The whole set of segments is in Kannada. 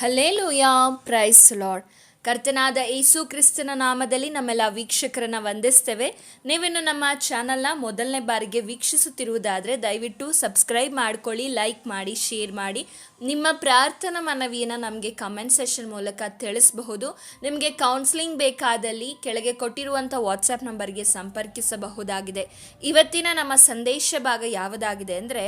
ಹಲೇಲುಯಾ ಪ್ರೈಸ್ ಲಾರ್ಡ್ ಕರ್ತನಾದ ಯೇಸು ಕ್ರಿಸ್ತನ ನಾಮದಲ್ಲಿ ನಮ್ಮೆಲ್ಲ ವೀಕ್ಷಕರನ್ನ ವಂದಿಸ್ತೇವೆ. ನೀವಿನ್ನು ನಮ್ಮ ಚಾನಲ್ನ ಮೊದಲನೇ ಬಾರಿಗೆ ವೀಕ್ಷಿಸುತ್ತಿರುವುದಾದರೆ ದಯವಿಟ್ಟು ಸಬ್ಸ್ಕ್ರೈಬ್ ಮಾಡ್ಕೊಳ್ಳಿ ಲೈಕ್ ಮಾಡಿ ಶೇರ್ ಮಾಡಿ. ನಿಮ್ಮ ಪ್ರಾರ್ಥನಾ ಮನವಿಯನ್ನು ನಮಗೆ ಕಮೆಂಟ್ ಸೆಷನ್ ಮೂಲಕ ತಿಳಿಸಬಹುದು. ನಿಮಗೆ ಕೌನ್ಸಿಲಿಂಗ್ ಬೇಕಾದಲ್ಲಿ ಕೆಳಗೆ ಕೊಟ್ಟಿರುವಂಥ ವಾಟ್ಸಪ್ ನಂಬರ್ಗೆ ಸಂಪರ್ಕಿಸಬಹುದಾಗಿದೆ. ಇವತ್ತಿನ ನಮ್ಮ ಸಂದೇಶ ಭಾಗ ಯಾವುದಾಗಿದೆ ಅಂದರೆ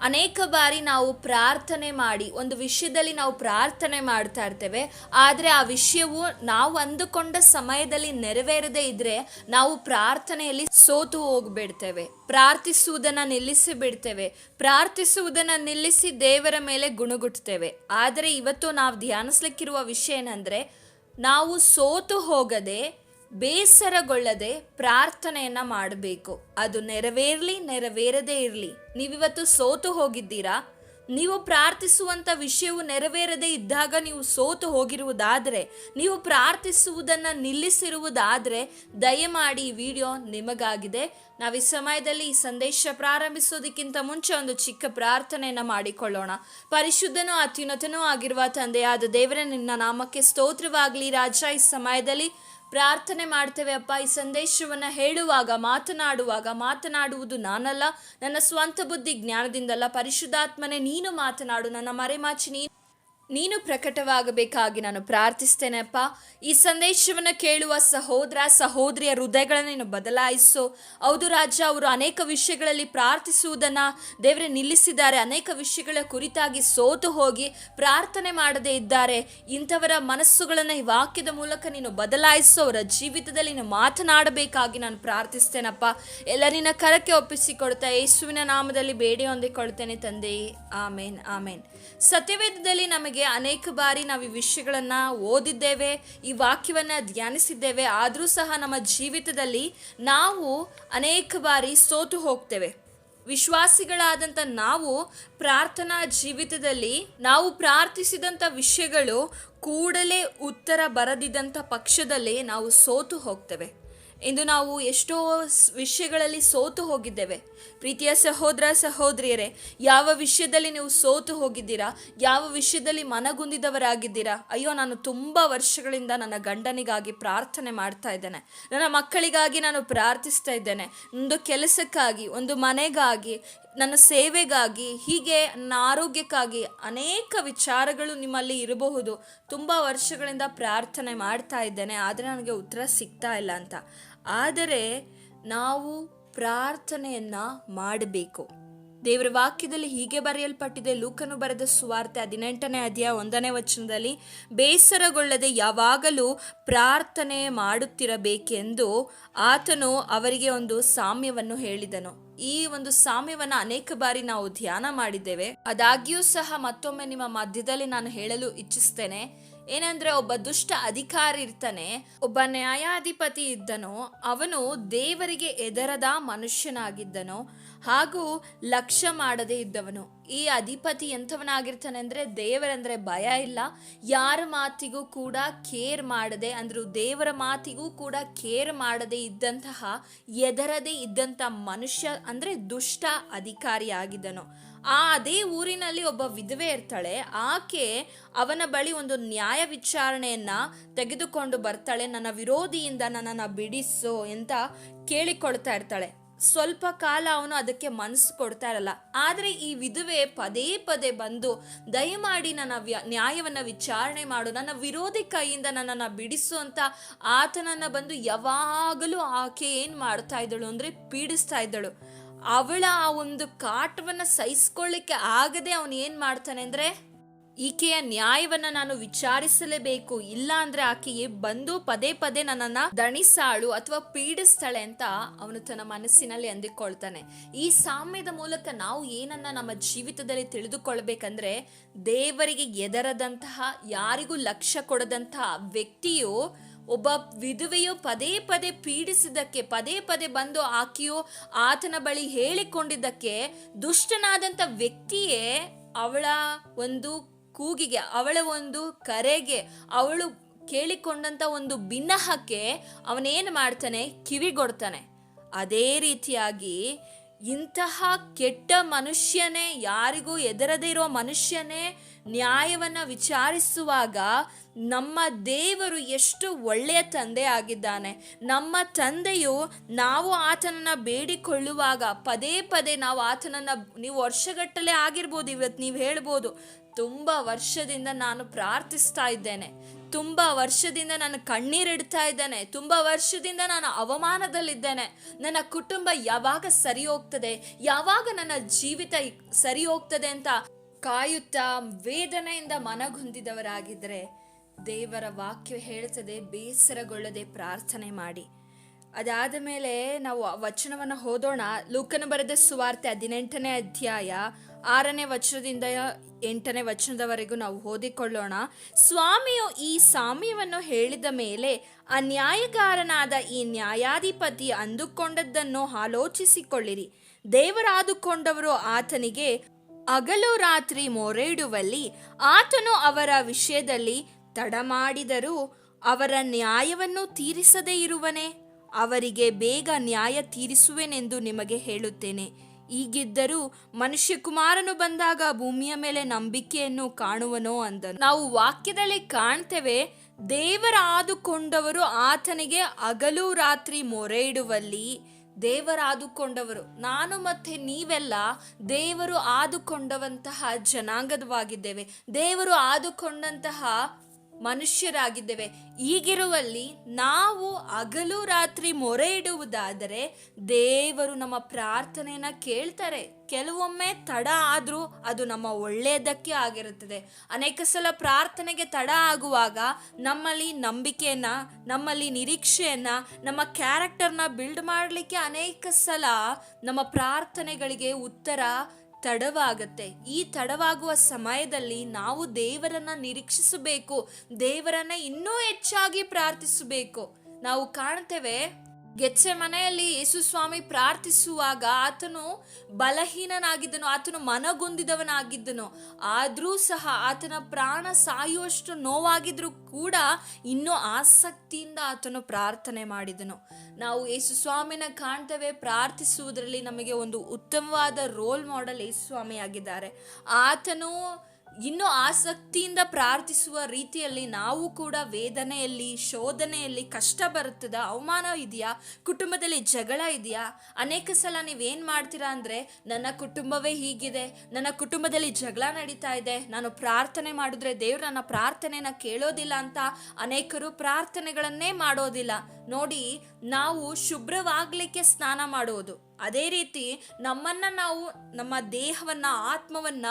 ಅನೇಕ ಬಾರಿ ನಾವು ಪ್ರಾರ್ಥನೆ ಮಾಡಿ, ಒಂದು ವಿಷಯದಲ್ಲಿ ನಾವು ಪ್ರಾರ್ಥನೆ ಮಾಡ್ತಾ ಇರ್ತೇವೆ. ಆದರೆ ಆ ವಿಷಯವು ನಾವು ಅಂದುಕೊಂಡ ಸಮಯದಲ್ಲಿ ನೆರವೇರದೇ ಇದ್ರೆ ನಾವು ಪ್ರಾರ್ಥನೆಯಲ್ಲಿ ಸೋತು ಹೋಗ್ಬಿಡ್ತೇವೆ. ಪ್ರಾರ್ಥಿಸುವುದನ್ನ ನಿಲ್ಲಿಸಿ ಬಿಡ್ತೇವೆ. ಪ್ರಾರ್ಥಿಸುವುದನ್ನ ನಿಲ್ಲಿಸಿ ದೇವರ ಮೇಲೆ ಗುಣಗುಟ್ತೇವೆ. ಆದರೆ ಇವತ್ತು ನಾವು ಧ್ಯಾನಿಸ್ಲಿಕ್ಕಿರುವ ವಿಷಯ ಏನಂದ್ರೆ, ನಾವು ಸೋತು ಹೋಗದೆ ಬೇಸರಗೊಳ್ಳದೆ ಪ್ರಾರ್ಥನೆಯನ್ನ ಮಾಡಬೇಕು. ಅದು ನೆರವೇರಲಿ, ನೆರವೇರದೇ ಇರಲಿ. ನೀವಿವತ್ತು ಸೋತು ಹೋಗಿದ್ದೀರಾ? ನೀವು ಪ್ರಾರ್ಥಿಸುವಂಥ ವಿಷಯವು ನೆರವೇರದೇ ಇದ್ದಾಗ ನೀವು ಸೋತು ಹೋಗಿರುವುದಾದರೆ, ನೀವು ಪ್ರಾರ್ಥಿಸುವುದನ್ನು ನಿಲ್ಲಿಸಿರುವುದಾದರೆ, ದಯಮಾಡಿ ಈ ವಿಡಿಯೋ ನಿಮಗಾಗಿದೆ. ನಾವು ಈ ಸಮಯದಲ್ಲಿ ಈ ಸಂದೇಶ ಪ್ರಾರಂಭಿಸೋದಕ್ಕಿಂತ ಮುಂಚೆ ಒಂದು ಚಿಕ್ಕ ಪ್ರಾರ್ಥನೆಯನ್ನು ಮಾಡಿಕೊಳ್ಳೋಣ. ಪರಿಶುದ್ಧನೂ ಅತ್ಯುನ್ನತನೂ ಆಗಿರುವ ತಂದೆಯಾದ ದೇವರ, ನಿನ್ನ ನಾಮಕ್ಕೆ ಸ್ತೋತ್ರವಾಗಲಿ ರಾಜ. ಈ ಸಮಯದಲ್ಲಿ ಪ್ರಾರ್ಥನೆ ಮಾಡ್ತೇವೆ, ಅಪ್ಪ. ಈ ಸಂದೇಶವನ್ನು ಹೇಳುವಾಗ, ಮಾತನಾಡುವಾಗ, ಮಾತನಾಡುವುದು ನಾನಲ್ಲ. ನನ್ನ ಸ್ವಂತ ಬುದ್ಧಿ ಜ್ಞಾನದಿಂದಲ್ಲ. ಪರಿಶುದ್ಧಾತ್ಮನೆ ನೀನು ಮಾತನಾಡು. ನನ್ನ ಮರೆಮಾಚಿ ನೀನು ನೀನು ಪ್ರಕಟವಾಗಬೇಕಾಗಿ ನಾನು ಪ್ರಾರ್ಥಿಸ್ತೇನೆ ಅಪ್ಪ ಈ ಸಂದೇಶವನ್ನು ಕೇಳುವ ಸಹೋದರ, ಸಹೋದರಿಯ ಹೃದಯಗಳನ್ನು ನೀನು ಬದಲಾಯಿಸು. ಹೌದು ರಾಜ, ಅವರು ಅನೇಕ ವಿಷಯಗಳಲ್ಲಿ ಪ್ರಾರ್ಥಿಸುವುದನ್ನು ದೇವರೇ ನಿಲ್ಲಿಸಿದ್ದಾರೆ. ಅನೇಕ ವಿಷಯಗಳ ಕುರಿತಾಗಿ ಸೋತು ಹೋಗಿ ಪ್ರಾರ್ಥನೆ ಮಾಡದೇ ಇದ್ದಾರೆ. ಇಂಥವರ ಮನಸ್ಸುಗಳನ್ನು ಈ ವಾಕ್ಯದ ಮೂಲಕ ನೀನು ಬದಲಾಯಿಸು. ಅವರ ಜೀವಿತದಲ್ಲಿ ನೀನು ಮಾತನಾಡಬೇಕಾಗಿ ನಾನು ಪ್ರಾರ್ಥಿಸ್ತೇನಪ್ಪ. ಎಲ್ಲ ನಿನ್ನ ಕರಕ್ಕೆ ಒಪ್ಪಿಸಿಕೊಡ್ತಾ ಯೇಸುವಿನ ನಾಮದಲ್ಲಿ ಬೇಡಿ ಹೊಂದಿಕೊಳ್ತೇನೆ ತಂದೆಯೇ ಆಮೇನ್ ಆಮೇನ್. ಸತ್ಯವೇದದಲ್ಲಿ ನಮಗೆ ಅನೇಕ ಬಾರಿ ನಾವು ಈ ವಿಷಯಗಳನ್ನು ಓದಿದ್ದೇವೆ, ಈ ವಾಕ್ಯವನ್ನು ಧ್ಯಾನಿಸಿದ್ದೇವೆ, ಆದರೂ ಸಹ ನಮ್ಮ ಜೀವಿತದಲ್ಲಿ ನಾವು ಅನೇಕ ಬಾರಿ ಸೋತು ಹೋಗ್ತೇವೆ. ವಿಶ್ವಾಸಿಗಳಾದಂಥ ನಾವು ಪ್ರಾರ್ಥನಾ ಜೀವಿತದಲ್ಲಿ ನಾವು ಪ್ರಾರ್ಥಿಸಿದಂಥ ವಿಷಯಗಳು ಕೂಡಲೇ ಉತ್ತರ ಬರದಿದ್ದಂಥ ಪಕ್ಷದಲ್ಲಿ ನಾವು ಸೋತು ಹೋಗ್ತೇವೆ. ಇಂದು ನಾವು ಎಷ್ಟೋ ವಿಷಯಗಳಲ್ಲಿ ಸೋತು ಹೋಗಿದ್ದೇವೆ. ಪ್ರೀತಿಯ ಸಹೋದರ ಸಹೋದರಿಯರೇ, ಯಾವ ವಿಷಯದಲ್ಲಿ ನೀವು ಸೋತು ಹೋಗಿದ್ದೀರಾ, ಯಾವ ವಿಷಯದಲ್ಲಿ ಮನಗುಂದಿದವರಾಗಿದ್ದೀರಾ, ಅಯ್ಯೋ, ನಾನು ತುಂಬ ವರ್ಷಗಳಿಂದ ನನ್ನ ಗಂಡನಿಗಾಗಿ ಪ್ರಾರ್ಥನೆ ಮಾಡ್ತಾ ಇದ್ದೇನೆ. ನನ್ನ ಮಕ್ಕಳಿಗಾಗಿ ನಾನು ಪ್ರಾರ್ಥಿಸ್ತಾ ಇದ್ದೇನೆ. ಒಂದು ಕೆಲಸಕ್ಕಾಗಿ, ಒಂದು ಮನೆಗಾಗಿ, ನನ್ನ ಸೇವೆಗಾಗಿ, ಹೀಗೆ ನನ್ನ ಆರೋಗ್ಯಕ್ಕಾಗಿ ಅನೇಕ ವಿಚಾರಗಳು ನಿಮ್ಮಲ್ಲಿ ಇರಬಹುದು. ತುಂಬ ವರ್ಷಗಳಿಂದ ಪ್ರಾರ್ಥನೆ ಮಾಡ್ತಾ ಇದ್ದೇನೆ, ಆದರೆ ನನಗೆ ಉತ್ತರ ಸಿಗ್ತಾ ಇಲ್ಲ ಅಂತ. ಆದರೆ ನಾವು ಪ್ರಾರ್ಥನೆಯನ್ನ ಮಾಡಬೇಕು. ದೇವರ ವಾಕ್ಯದಲ್ಲಿ ಹೀಗೆ ಬರೆಯಲ್ಪಟ್ಟಿದೆ, ಲೂಕನು ಬರೆದ ಸುವಾರ್ತೆ ಹದಿನೆಂಟನೇ ಅಧ್ಯಾಯ ಒಂದನೇ ವಚನದಲ್ಲಿ, ಬೇಸರಗೊಳ್ಳದೆ ಯಾವಾಗಲೂ ಪ್ರಾರ್ಥನೆ ಮಾಡುತ್ತಿರಬೇಕೆಂದು ಆತನು ಅವರಿಗೆ ಒಂದು ಸಾಮ್ಯವನ್ನು ಹೇಳಿದನು. ಈ ಒಂದು ಸಾಮ್ಯವನ್ನು ಅನೇಕ ಬಾರಿ ನಾವು ಧ್ಯಾನ ಮಾಡಿದ್ದೇವೆ. ಅದಾಗ್ಯೂ ಸಹ ಮತ್ತೊಮ್ಮೆ ನಿಮ್ಮ ಮಧ್ಯದಲ್ಲಿ ನಾನು ಹೇಳಲು ಇಚ್ಛಿಸ್ತೇನೆ. ಏನಂದ್ರೆ ಒಬ್ಬ ದುಷ್ಟ ಅಧಿಕಾರಿ ಇರ್ತಾನೆ, ಒಬ್ಬ ನ್ಯಾಯಾಧಿಪತಿ ಇದ್ದನೋ, ಅವನು ದೇವರಿಗೆ ಎದರದ ಮನುಷ್ಯನಾಗಿದ್ದನು, ಹಾಗೂ ಲಕ್ಷ್ಯ ಮಾಡದೇ ಇದ್ದವನು. ಈ ಅಧಿಪತಿ ಎಂಥವನಾಗಿರ್ತಾನೆ ಅಂದ್ರೆ ದೇವರಂದ್ರೆ ಭಯ ಇಲ್ಲ, ಯಾರ ಮಾತಿಗೂ ಕೂಡ ಕೇರ್ ಮಾಡದೆ, ಅಂದ್ರು ದೇವರ ಮಾತಿಗೂ ಕೂಡ ಕೇರ್ ಮಾಡದೆ ಇದ್ದಂತಹ ಎದರದೇ ಇದ್ದಂಥ ಮನುಷ್ಯ ಅಂದ್ರೆ ದುಷ್ಟ ಅಧಿಕಾರಿ ಆಗಿದ್ದನು. ಆ ಅದೇ ಊರಿನಲ್ಲಿ ಒಬ್ಬ ವಿಧವೆ ಇರ್ತಾಳೆ. ಆಕೆ ಅವನ ಬಳಿ ಒಂದು ನ್ಯಾಯ ವಿಚಾರಣೆಯನ್ನ ತೆಗೆದುಕೊಂಡು ಬರ್ತಾಳೆ. ನನ್ನ ವಿರೋಧಿಯಿಂದ ನನ್ನನ್ನು ಬಿಡಿಸು ಅಂತ ಕೇಳಿಕೊಳ್ತಾ ಇರ್ತಾಳೆ. ಸ್ವಲ್ಪ ಕಾಲ ಅವನು ಅದಕ್ಕೆ ಮನಸ್ಸು ಕೊಡ್ತಾ ಇರಲ್ಲ. ಆದರೆ ಈ ವಿಧವೆ ಪದೇ ಪದೇ ಬಂದು ದಯಮಾಡಿ ನನ್ನ ವ್ಯ, ನ್ಯಾಯವನ್ನು ವಿಚಾರಣೆ ಮಾಡು. ನನ್ನ ವಿರೋಧಿ ಕೈಯಿಂದ ನನ್ನನ್ನು ಬಿಡಿಸು ಅಂತ ಆತನನ್ನು ಬಂದು ಯಾವಾಗಲೂ ಆಕೆ ಏನು ಮಾಡ್ತಾ ಇದ್ದಳು ಅಂದರೆ ಪೀಡಿಸ್ತಾ ಇದ್ದಳು. ಅವಳ ಆ ಒಂದು ಕಾಟವನ್ನ ಸಹಿಸ್ಕೊಳ್ಳಿಕ್ಕೆ ಆಗದೆ ಅವನು ಏನು ಮಾಡ್ತಾನೆ ಅಂದ್ರೆ, ಈಕೆಯ ನ್ಯಾಯವನ್ನ ನಾನು ವಿಚಾರಿಸಲೇಬೇಕು, ಇಲ್ಲ ಅಂದ್ರೆ ಆಕೆಯೇ ಬಂದು ಪದೇ ಪದೇ ನನ್ನನ್ನ ದಣಿಸಾಳು ಅಥವಾ ಪೀಡಿಸ್ತಾಳೆ ಅಂತ ಅವನು ತನ್ನ ಮನಸ್ಸಿನಲ್ಲಿ ಅಂದಿಕೊಳ್ತಾನೆ. ಈ ಸಾಮ್ಯದ ಮೂಲಕ ನಾವು ಏನನ್ನ ನಮ್ಮ ಜೀವಿತದಲ್ಲಿ ತಿಳಿದುಕೊಳ್ಬೇಕಂದ್ರೆ, ದೇವರಿಗೆ ಎದರದಂತಹ, ಯಾರಿಗೂ ಲಕ್ಷ್ಯ ಕೊಡದಂತಹ ವ್ಯಕ್ತಿಯು ಒಬ್ಬ ವಿಧವೆಯು ಪದೇ ಪದೇ ಪೀಡಿಸಿದ್ದಕ್ಕೆ, ಪದೇ ಪದೇ ಬಂದು ಆಕೆಯು ಆತನ ಬಳಿ ಹೇಳಿಕೊಂಡಿದ್ದಕ್ಕೆ ದುಷ್ಟನಾದಂಥ ವ್ಯಕ್ತಿಯೇ ಅವಳ ಒಂದು ಕೂಗಿಗೆ, ಅವಳ ಒಂದು ಕರೆಗೆ, ಅವಳು ಕೇಳಿಕೊಂಡಂಥ ಒಂದು ಬಿನ್ನಹಕ್ಕೆ ಅವನೇನು ಮಾಡ್ತಾನೆ? ಕಿವಿಗೊಡ್ತಾನೆ. ಅದೇ ರೀತಿಯಾಗಿ ಇಂತಹ ಕೆಟ್ಟ ಮನುಷ್ಯನೇ, ಯಾರಿಗೂ ಎದರದೇ ಇರೋ ಮನುಷ್ಯನೇ ನ್ಯಾಯವನ್ನ ವಿಚಾರಿಸುವಾಗ ನಮ್ಮ ದೇವರು ಎಷ್ಟು ಒಳ್ಳೆಯ ತಂದೆ ಆಗಿದ್ದಾನೆ ನಮ್ಮ ತಂದೆಯು ನಾವು ಆತನನ್ನ ಬೇಡಿಕೊಳ್ಳುವಾಗ ಪದೇ ಪದೇ ನಾವು ಆತನನ್ನ, ನೀವು ವರ್ಷಗಟ್ಟಲೆ ಆಗಿರ್ಬೋದು ಇವತ್ತು ನೀವು ಹೇಳ್ಬೋದು, ತುಂಬ ವರ್ಷದಿಂದ ನಾನು ಪ್ರಾರ್ಥಿಸ್ತಾ ಇದ್ದೇನೆ. ತುಂಬ ವರ್ಷದಿಂದ ನಾನು ಕಣ್ಣೀರಿಡ್ತಾ ಇದ್ದೇನೆ. ತುಂಬ ವರ್ಷದಿಂದ ನಾನು ಅವಮಾನದಲ್ಲಿದ್ದೇನೆ. ನನ್ನ ಕುಟುಂಬ ಯಾವಾಗ ಸರಿ ಹೋಗ್ತದೆ ಯಾವಾಗ ನನ್ನ ಜೀವಿತ ಸರಿ ಹೋಗ್ತದೆ ಅಂತ ಕಾಯುತ್ತಾ ವೇದನೆಯಿಂದ ಮನಗುಂದಿದವರಾಗಿದ್ದರೆ ದೇವರ ವಾಕ್ಯ ಹೇಳ್ತದೆ, ಬೇಸರಗೊಳ್ಳದೆ ಪ್ರಾರ್ಥನೆ ಮಾಡಿ. ಅದಾದ ಮೇಲೆ ನಾವು ವಚನವನ್ನು ಓದೋಣ. ಲೂಕನ ಬರೆದ ಸುವಾರ್ತೆ ಹದಿನೆಂಟನೇ ಅಧ್ಯಾಯ ಆರನೇ ವಚನದಿಂದ ಎಂಟನೇ ವಚನದವರೆಗೂ ನಾವು ಓದಿಕೊಳ್ಳೋಣ. ಸ್ವಾಮಿಯು ಈ ಸಾಮ್ಯವನ್ನು ಹೇಳಿದ ಮೇಲೆ ಅನ್ಯಾಯಗಾರನಾದ ಈ ನ್ಯಾಯಾಧಿಪತಿ ಅಂದುಕೊಂಡದ್ದನ್ನು ಆಲೋಚಿಸಿಕೊಳ್ಳಿರಿ. ದೇವರಾದುಕೊಂಡವರು ಆತನಿಗೆ ಅಗಲು ರಾತ್ರಿ ಮೊರೆಯಿಡುವಲ್ಲಿ ಆತನು ಅವರ ವಿಷಯದಲ್ಲಿ ತಡ ಮಾಡಿದರೂ ಅವರ ನ್ಯಾಯವನ್ನು ತೀರಿಸದೇ ಇರುವನೇ? ಅವರಿಗೆ ಬೇಗ ನ್ಯಾಯ ತೀರಿಸುವೆನೆಂದು ನಿಮಗೆ ಹೇಳುತ್ತೇನೆ. ಈಗಿದ್ದರೂ ಮನುಷ್ಯಕುಮಾರನು ಬಂದಾಗ ಭೂಮಿಯ ಮೇಲೆ ನಂಬಿಕೆಯನ್ನು ಕಾಣುವನೋ ಅಂದನು. ನಾವು ವಾಕ್ಯದಲ್ಲಿ ಕಾಣ್ತೇವೆ, ದೇವರ ಆದುಕೊಂಡವರು ಆತನಿಗೆ ಹಗಲು ರಾತ್ರಿ ಮೊರೆ ಇಡುವಲ್ಲಿ ದೇವರಾದುಕೊಂಡವರು ನಾನು ಮತ್ತೆ ನೀವೆಲ್ಲ ದೇವರು ಆದುಕೊಂಡವಂತಹ ಜನಾಂಗದವಾಗಿದ್ದೇವೆ. ದೇವರು ಆದುಕೊಂಡಂತಹ ಮನುಷ್ಯರಾಗಿದ್ದೇವೆ. ಈಗಿರುವಲ್ಲಿ ನಾವು ಹಗಲು ರಾತ್ರಿ ಮೊರೆ ಇಡುವುದಾದರೆ ದೇವರು ನಮ್ಮ ಪ್ರಾರ್ಥನೆಯನ್ನ ಕೇಳ್ತಾರೆ. ಕೆಲವೊಮ್ಮೆ ತಡ ಆದರೂ ಅದು ನಮ್ಮ ಒಳ್ಳೆಯದಕ್ಕೆ ಆಗಿರುತ್ತದೆ. ಅನೇಕ ಸಲ ಪ್ರಾರ್ಥನೆಗೆ ತಡ ಆಗುವಾಗ ನಮ್ಮಲ್ಲಿ ನಂಬಿಕೆಯನ್ನ, ನಮ್ಮಲ್ಲಿ ನಿರೀಕ್ಷೆಯನ್ನ, ನಮ್ಮ ಕ್ಯಾರೆಕ್ಟರ್ನ ಬಿಲ್ಡ್ ಮಾಡಲಿಕ್ಕೆ ಅನೇಕ ಸಲ ನಮ್ಮ ಪ್ರಾರ್ಥನೆಗಳಿಗೆ ಉತ್ತರ ತಡವಾಗತ್ತೆ. ಈ ತಡವಾಗುವ ಸಮಯದಲ್ಲಿ ನಾವು ದೇವರನ್ನ ನಿರೀಕ್ಷಿಸಬೇಕು. ದೇವರನ್ನ ಇನ್ನೂ ಹೆಚ್ಚಾಗಿ ಪ್ರಾರ್ಥಿಸಬೇಕು. ನಾವು ಕಾಣ್ತೇವೆ ಗೆಚ್ಚೆ ಮನೆಯಲ್ಲಿ ಯೇಸು ಸ್ವಾಮಿ ಪ್ರಾರ್ಥಿಸುವಾಗ ಆತನು ಬಲಹೀನನಾಗಿದ್ದನು, ಆತನು ಮನಗೊಂದಿದವನಾಗಿದ್ದನು. ಆದರೂ ಸಹ ಆತನ ಪ್ರಾಣ ಸಾಯುವಷ್ಟು ನೋವಾಗಿದ್ರೂ ಕೂಡ ಇನ್ನೂ ಆಸಕ್ತಿಯಿಂದ ಆತನು ಪ್ರಾರ್ಥನೆ ಮಾಡಿದನು. ನಾವು ಯೇಸು ಸ್ವಾಮಿನ ಕಾಣ್ತೇವೆ, ಪ್ರಾರ್ಥಿಸುವುದರಲ್ಲಿ ನಮಗೆ ಒಂದು ಉತ್ತಮವಾದ ರೋಲ್ ಮಾಡೆಲ್ ಯೇಸು ಸ್ವಾಮಿ ಆಗಿದ್ದಾರೆ ಆತನು ಇನ್ನು ಆಸಕ್ತಿಯಿಂದ ಪ್ರಾರ್ಥಿಸುವ ರೀತಿಯಲ್ಲಿ ನಾವು ಕೂಡ ವೇದನೆಯಲ್ಲಿ, ಶೋಧನೆಯಲ್ಲಿ ಕಷ್ಟ ಬರುತ್ತದ, ಅವಮಾನ ಇದೆಯಾ, ಕುಟುಂಬದಲ್ಲಿ ಜಗಳ ಇದೆಯಾ? ಅನೇಕ ಸಲ ನೀವೇನು ಮಾಡ್ತೀರಾ ಅಂದರೆ, ನನ್ನ ಕುಟುಂಬವೇ ಹೀಗಿದೆ, ನನ್ನ ಕುಟುಂಬದಲ್ಲಿ ಜಗಳ ನಡೀತಾ ಇದೆ, ನಾನು ಪ್ರಾರ್ಥನೆ ಮಾಡಿದ್ರೆ ದೇವ್ರು ನನ್ನ ಪ್ರಾರ್ಥನೆನ ಕೇಳೋದಿಲ್ಲ ಅಂತ ಅನೇಕರು ಪ್ರಾರ್ಥನೆಗಳನ್ನೇ ಮಾಡೋದಿಲ್ಲ. ನೋಡಿ, ನಾವು ಶುಭ್ರವಾಗಲಿಕ್ಕೆ ಸ್ನಾನ ಮಾಡುವುದು. ಅದೇ ರೀತಿ ನಮ್ಮನ್ನ ನಾವು, ನಮ್ಮ ದೇಹವನ್ನ, ಆತ್ಮವನ್ನ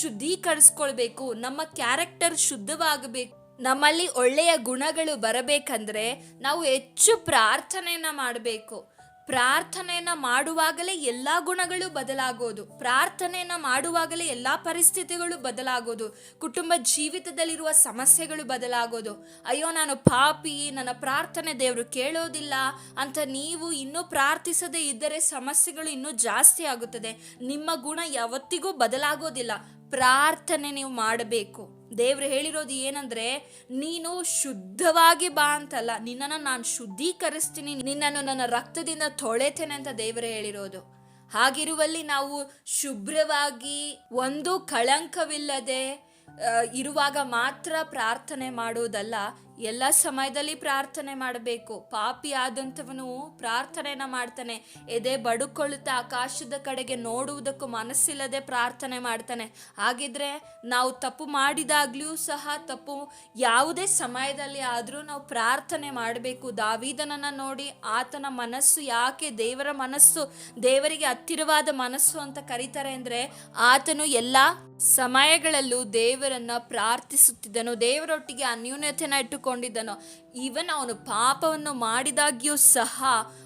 ಶುದ್ಧೀಕರಿಸ್ಕೊಳ್ಬೇಕು, ನಮ್ಮ ಕ್ಯಾರೆಕ್ಟರ್ ಶುದ್ಧವಾಗಬೇಕು. ನಮ್ಮಲ್ಲಿ ಒಳ್ಳೆಯ ಗುಣಗಳು ಬರಬೇಕಂದ್ರೆ ನಾವು ಹೆಚ್ಚು ಪ್ರಾರ್ಥನೆಯನ್ನ ಮಾಡಬೇಕು. ಪ್ರಾರ್ಥನೆಯನ್ನ ಮಾಡುವಾಗಲೇ ಎಲ್ಲ ಗುಣಗಳು ಬದಲಾಗೋದು. ಪ್ರಾರ್ಥನೆಯನ್ನ ಮಾಡುವಾಗಲೇ ಎಲ್ಲ ಪರಿಸ್ಥಿತಿಗಳು ಬದಲಾಗೋದು. ಕುಟುಂಬ ಜೀವಿತದಲ್ಲಿರುವ ಸಮಸ್ಯೆಗಳು ಬದಲಾಗೋದು. ಅಯ್ಯೋ, ನಾನು ಪಾಪಿ, ನನ್ನ ಪ್ರಾರ್ಥನೆ ದೇವರು ಕೇಳೋದಿಲ್ಲ ಅಂತ ನೀವು ಇನ್ನೂ ಪ್ರಾರ್ಥಿಸದೇ ಇದ್ದರೆ ಸಮಸ್ಯೆಗಳು ಇನ್ನೂ ಜಾಸ್ತಿ ಆಗುತ್ತದೆ. ನಿಮ್ಮ ಗುಣ ಯಾವತ್ತಿಗೂ ಬದಲಾಗೋದಿಲ್ಲ. ಪ್ರಾರ್ಥನೆ ನೀವು ಮಾಡಬೇಕು. ದೇವ್ರು ಹೇಳಿರೋದು ಏನಂದ್ರೆ, ನೀನು ಶುದ್ಧವಾಗಿ ಬಾ ಅಂತಲ್ಲ, ನಿನ್ನನ್ನು ನಾನು ಶುದ್ಧೀಕರಿಸ್ತೀನಿ, ನಿನ್ನನ್ನು ನನ್ನ ರಕ್ತದಿಂದ ತೊಳೆತೇನೆ ಅಂತ ದೇವರು ಹೇಳಿರೋದು. ಹಾಗಿರುವಲ್ಲಿ ನಾವು ಶುಭ್ರವಾಗಿ ಒಂದು ಕಳಂಕವಿಲ್ಲದೆ ಇರುವಾಗ ಮಾತ್ರ ಪ್ರಾರ್ಥನೆ ಮಾಡುವುದಲ್ಲ ಎಲ್ಲ ಸಮಯದಲ್ಲಿ ಪ್ರಾರ್ಥನೆ ಮಾಡಬೇಕು. ಪಾಪಿ ಆದಂಥವನು ಪ್ರಾರ್ಥನೆಯನ್ನು ಮಾಡ್ತಾನೆ. ಎದೆ ಬಡುಕೊಳ್ಳುತ್ತಾ ಆಕಾಶದ ಕಡೆಗೆ ನೋಡುವುದಕ್ಕೂ ಮನಸ್ಸಿಲ್ಲದೆ ಪ್ರಾರ್ಥನೆ ಮಾಡ್ತಾನೆ. ಹಾಗಿದ್ರೆ ನಾವು ತಪ್ಪು ಮಾಡಿದಾಗ್ಲೂ ಸಹ ತಪ್ಪು ಯಾವುದೇ ಸಮಯದಲ್ಲಿ ಆದರೂ ನಾವು ಪ್ರಾರ್ಥನೆ ಮಾಡಬೇಕು. ದಾವಿದನನ್ನ ನೋಡಿ ಆತನ ಮನಸ್ಸು ಯಾಕೆ ದೇವರ ಮನಸ್ಸು, ದೇವರಿಗೆ ಹತ್ತಿರವಾದ ಮನಸ್ಸು ಅಂತ ಕರೀತಾರೆ ಅಂದರೆ ಆತನು ಎಲ್ಲ ಸಮಯಗಳಲ್ಲೂ ದೇವರನ್ನ ಪ್ರಾರ್ಥಿಸುತ್ತಿದ್ದನು. ದೇವರೊಟ್ಟಿಗೆ ಅನ್ಯೂನ್ಯತೆನ ಇಟ್ಟುಕೊಂಡಿದ್ದನು ಈವನ್ ಅವನು ಪಾಪವನ್ನು ಮಾಡಿದಾಗ್ಯೂ ಸಹ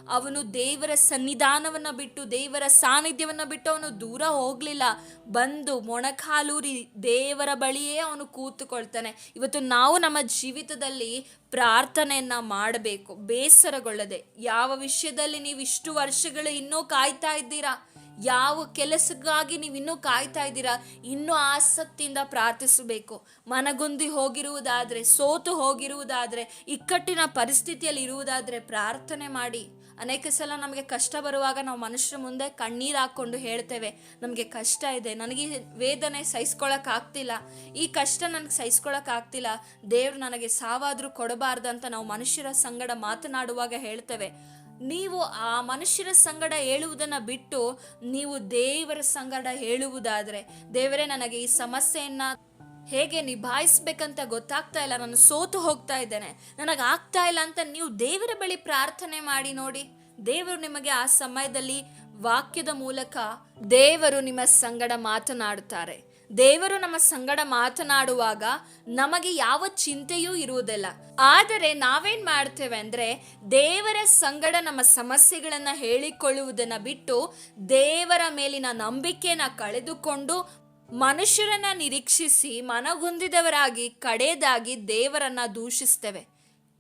ಅವನು ದೇವರ ಸನ್ನಿಧಾನವನ್ನು ಬಿಟ್ಟು, ದೇವರ ಸಾನ್ನಿಧ್ಯವನ್ನು ಬಿಟ್ಟು ಅವನು ದೂರ ಹೋಗ್ಲಿಲ್ಲ. ಬಂದು ಮೊಣಕಾಲೂರಿ ದೇವರ ಬಳಿಯೇ ಅವನು ಕೂತುಕೊಳ್ತಾನೆ. ಇವತ್ತು ನಾವು ನಮ್ಮ ಜೀವಿತದಲ್ಲಿ ಪ್ರಾರ್ಥನೆಯನ್ನ ಮಾಡಬೇಕು. ಬೇಸರಗೊಳ್ಳದೆ, ಯಾವ ವಿಷಯದಲ್ಲಿ ನೀವು ಇಷ್ಟು ವರ್ಷಗಳು ಇನ್ನೂ ಕಾಯ್ತಾ ಇದ್ದೀರಾ? ಯಾವ ಕೆಲಸಕ್ಕಾಗಿ ನೀವು ಇನ್ನೂ ಕಾಯ್ತಾ ಇದ್ದೀರಾ? ಇನ್ನೂ ಆಸಕ್ತಿಯಿಂದ ಪ್ರಾರ್ಥಿಸಬೇಕು. ಮನಗುಂದಿ ಹೋಗಿರುವುದಾದ್ರೆ, ಸೋತು ಹೋಗಿರುವುದಾದ್ರೆ, ಇಕ್ಕಟ್ಟಿನ ಪರಿಸ್ಥಿತಿಯಲ್ಲಿ ಇರುವುದಾದ್ರೆ ಪ್ರಾರ್ಥನೆ ಮಾಡಿ. ಅನೇಕ ಸಲ ನಮಗೆ ಕಷ್ಟ ಬರುವಾಗ ನಾವು ಮನುಷ್ಯರ ಮುಂದೆ ಕಣ್ಣೀರು ಹಾಕ್ಕೊಂಡು ಹೇಳ್ತೇವೆ, ನಮಗೆ ಕಷ್ಟ ಇದೆ, ನನಗೆ ವೇದನೆ ಸಹಿಸ್ಕೊಳಕ್ ಆಗ್ತಿಲ್ಲ. ಈ ಕಷ್ಟ ನನಗೆ ಸಹಿಸ್ಕೊಳಕ್ ಆಗ್ತಿಲ್ಲ. ದೇವ್ರು ನನಗೆ ಸಾವಾದ್ರೂ ಕೊಡಬಾರ್ದು ಅಂತ ನಾವು ಮನುಷ್ಯರ ಸಂಗಡ ಮಾತನಾಡುವಾಗ ಹೇಳ್ತೇವೆ. ನೀವು ಆ ಮನುಷ್ಯರ ಸಂಗಡ ಹೇಳುವುದನ್ನು ಬಿಟ್ಟು ನೀವು ದೇವರ ಸಂಗಡ ಹೇಳುವುದಾದರೆ, ದೇವರೇ ನನಗೆ ಈ ಸಮಸ್ಯೆಯನ್ನು ಹೇಗೆ ನಿಭಾಯಿಸ್ಬೇಕಂತ ಗೊತ್ತಾಗ್ತಾ ಇಲ್ಲ, ನಾನು ಸೋತು ಹೋಗ್ತಾ ಇದ್ದೇನೆ. ನನಗೆ ಆಗ್ತಾ ಇಲ್ಲ ಅಂತ ನೀವು ದೇವರ ಬಳಿ ಪ್ರಾರ್ಥನೆ ಮಾಡಿ ನೋಡಿ. ದೇವರು ನಿಮಗೆ ಆ ಸಮಯದಲ್ಲಿ ವಾಕ್ಯದ ಮೂಲಕ ದೇವರು ನಿಮ್ಮ ಸಂಗಡ ಮಾತನಾಡುತ್ತಾರೆ. ದೇವರು ನಮ್ಮ ಸಂಗಡ ಮಾತನಾಡುವಾಗ ನಮಗೆ ಯಾವ ಚಿಂತೆಯೂ ಇರುವುದಿಲ್ಲ. ಆದರೆ ನಾವೇನ್ ಮಾಡ್ತೇವೆ ಅಂದ್ರೆ ದೇವರ ಸಂಗಡ ನಮ್ಮ ಸಮಸ್ಯೆಗಳನ್ನ ಹೇಳಿಕೊಳ್ಳುವುದನ್ನ ಬಿಟ್ಟು ದೇವರ ಮೇಲಿನ ನಂಬಿಕೆನ ಕಳೆದುಕೊಂಡು ಮನುಷ್ಯರನ್ನ ನಿರೀಕ್ಷಿಸಿ ಮನಗುಂದಿದವರಾಗಿ ಕಡೆಯದಾಗಿ ದೇವರನ್ನ ದೂಷಿಸ್ತೇವೆ.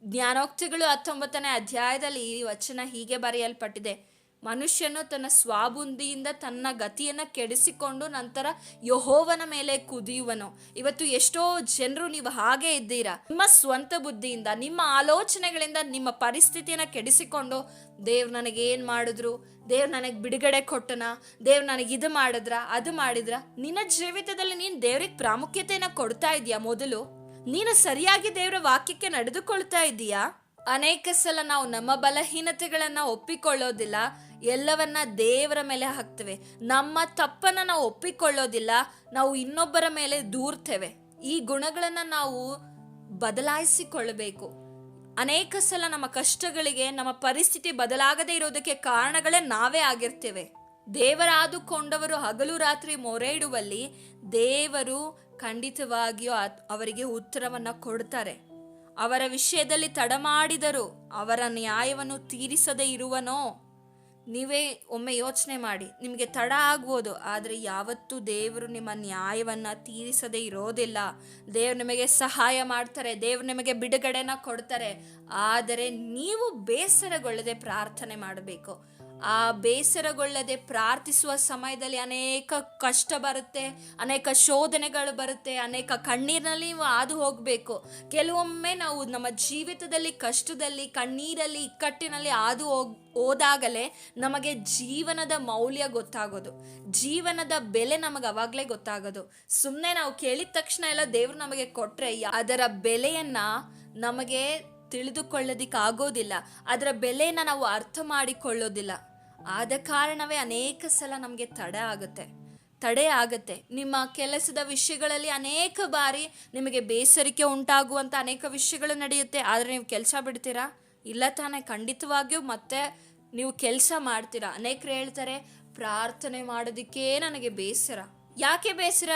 ಜ್ಞಾನೋಕ್ತಿಗಳು ಹತ್ತೊಂಬತ್ತನೇ ಅಧ್ಯಾಯದಲ್ಲಿ ಈ ವಚನ ಹೀಗೆ ಬರೆಯಲ್ಪಟ್ಟಿದೆ. ಮನುಷ್ಯನು ತನ್ನ ಸ್ವಾಬುಂದಿಯಿಂದ ತನ್ನ ಗತಿಯನ್ನ ಕೆಡಿಸಿಕೊಂಡು ನಂತರ ಯಹೋವನ ಮೇಲೆ ಕುದಿಯುವನು. ಇವತ್ತು ಎಷ್ಟೋ ಜನರು ನೀವು ಹಾಗೆ ಇದ್ದೀರಾ? ನಿಮ್ಮ ಸ್ವಂತ ಬುದ್ಧಿಯಿಂದ, ನಿಮ್ಮ ಆಲೋಚನೆಗಳಿಂದ ನಿಮ್ಮ ಪರಿಸ್ಥಿತಿಯನ್ನ ಕೆಡಿಸಿಕೊಂಡು ದೇವ್ರು ನನಗೆ ಏನ್ ಮಾಡಿದ್ರು? ದೇವ್ರು ನನಗೆ ಬಿಡುಗಡೆ ಕೊಟ್ಟನ? ದೇವ್ರು ನನಗೆ ಇದು ಮಾಡಿದ್ರ? ಅದು ಮಾಡಿದ್ರ? ನಿನ್ನ ಜೀವಿತದಲ್ಲಿ ನೀನು ದೇವ್ರಿಗೆ ಪ್ರಾಮುಖ್ಯತೆಯನ್ನ ಕೊಡ್ತಾ ಇದೀಯಾ ಮೊದಲು? ನೀನು ಸರಿಯಾಗಿ ದೇವರ ವಾಕ್ಯಕ್ಕೆ ನಡೆದುಕೊಳ್ತಾ ಇದ್ದೀಯಾ? ಅನೇಕ ಸಲ ನಾವು ನಮ್ಮ ಬಲಹೀನತೆಗಳನ್ನ ಒಪ್ಪಿಕೊಳ್ಳೋದಿಲ್ಲ. ಎಲ್ಲವನ್ನ ದೇವರ ಮೇಲೆ ಹಾಕ್ತೇವೆ. ನಮ್ಮ ತಪ್ಪನ್ನ ನಾವು ಒಪ್ಪಿಕೊಳ್ಳೋದಿಲ್ಲ, ನಾವು ಇನ್ನೊಬ್ಬರ ಮೇಲೆ ದೂರ್ತೇವೆ. ಈ ಗುಣಗಳನ್ನ ನಾವು ಬದಲಾಯಿಸಿಕೊಳ್ಳಬೇಕು. ಅನೇಕ ಸಲ ನಮ್ಮ ಕಷ್ಟಗಳಿಗೆ, ನಮ್ಮ ಪರಿಸ್ಥಿತಿ ಬದಲಾಗದೇ ಇರೋದಕ್ಕೆ ಕಾರಣಗಳೇ ನಾವೇ ಆಗಿರ್ತೇವೆ. ದೇವರಾದುಕೊಂಡವರು ಹಗಲು ರಾತ್ರಿ ಮೊರೆ ಇಡುವಲ್ಲಿ ದೇವರು ಖಂಡಿತವಾಗಿಯೂ ಅವರಿಗೆ ಉತ್ತರವನ್ನ ಕೊಡ್ತಾರೆ. ಅವರ ವಿಷಯದಲ್ಲಿ ತಡ ಮಾಡಿದರು ಅವರ ನ್ಯಾಯವನ್ನು ತೀರಿಸದೇ ಇರುವನೋ? ನೀವೇ ಒಮ್ಮೆ ಯೋಚನೆ ಮಾಡಿ. ನಿಮಗೆ ತಡ ಆಗ್ಬೋದು, ಆದರೆ ಯಾವತ್ತೂ ದೇವರು ನಿಮ್ಮ ನ್ಯಾಯವನ್ನು ತೀರಿಸದೇ ಇರೋದಿಲ್ಲ. ದೇವ್ರು ನಿಮಗೆ ಸಹಾಯ ಮಾಡ್ತಾರೆ, ದೇವ್ರು ನಿಮಗೆ ಬಿಡುಗಡೆನ ಕೊಡ್ತಾರೆ. ಆದರೆ ನೀವು ಬೇಸರಗೊಳ್ಳದೆ ಪ್ರಾರ್ಥನೆ ಮಾಡಬೇಕು. ಆ ಬೇಸರಗೊಳ್ಳದೆ ಪ್ರಾರ್ಥಿಸುವ ಸಮಯದಲ್ಲಿ ಅನೇಕ ಕಷ್ಟ ಬರುತ್ತೆ, ಅನೇಕ ಶೋಧನೆಗಳು ಬರುತ್ತೆ, ಅನೇಕ ಕಣ್ಣೀರಿನಲ್ಲಿ ಹಾದು ಹೋಗಬೇಕು. ಕೆಲವೊಮ್ಮೆ ನಾವು ನಮ್ಮ ಜೀವಿತದಲ್ಲಿ, ಕಷ್ಟದಲ್ಲಿ, ಕಣ್ಣೀರಲ್ಲಿ, ಇಕ್ಕಟ್ಟಿನಲ್ಲಿ ಹಾದು ಹೋಗ್, ಹೋದಾಗಲೇ ನಮಗೆ ಜೀವನದ ಮೌಲ್ಯ ಗೊತ್ತಾಗೋದು. ಜೀವನದ ಬೆಲೆ ನಮಗೆ ಅವಾಗಲೇ ಗೊತ್ತಾಗೋದು. ಸುಮ್ಮನೆ ನಾವು ಕೇಳಿದ ತಕ್ಷಣ ಎಲ್ಲ ದೇವರು ನಮಗೆ ಕೊಟ್ಟರೆ ಅದರ ಬೆಲೆಯನ್ನ ನಮಗೆ ತಿಳಿದುಕೊಳ್ಳೋದಿಕ್ಕೆ ಆಗೋದಿಲ್ಲ ಅದರ ಬೆಲೆಯನ್ನು ನಾವು ಅರ್ಥ ಮಾಡಿಕೊಳ್ಳೋದಿಲ್ಲ. ಆದ ಕಾರಣವೇ ಅನೇಕ ಸಲ ನಮಗೆ ತಡೆ ಆಗುತ್ತೆ. ತಡೆ ಆಗುತ್ತೆ. ನಿಮ್ಮ ಕೆಲಸದ ವಿಷಯಗಳಲ್ಲಿ ಅನೇಕ ಬಾರಿ ನಿಮಗೆ ಬೇಸರಿಕೆ ಉಂಟಾಗುವಂಥ ಅನೇಕ ವಿಷಯಗಳು ನಡೆಯುತ್ತೆ. ಆದರೆ ನೀವು ಕೆಲಸ ಬಿಡ್ತೀರಾ? ಇಲ್ಲ ತಾನೇ. ಖಂಡಿತವಾಗಿಯೂ ಮತ್ತೆ ನೀವು ಕೆಲಸ ಮಾಡ್ತೀರಾ. ಅನೇಕರು ಹೇಳ್ತಾರೆ, ಪ್ರಾರ್ಥನೆ ಮಾಡೋದಕ್ಕೆ ನನಗೆ ಬೇಸರ. ಯಾಕೆ ಬೇಸರ?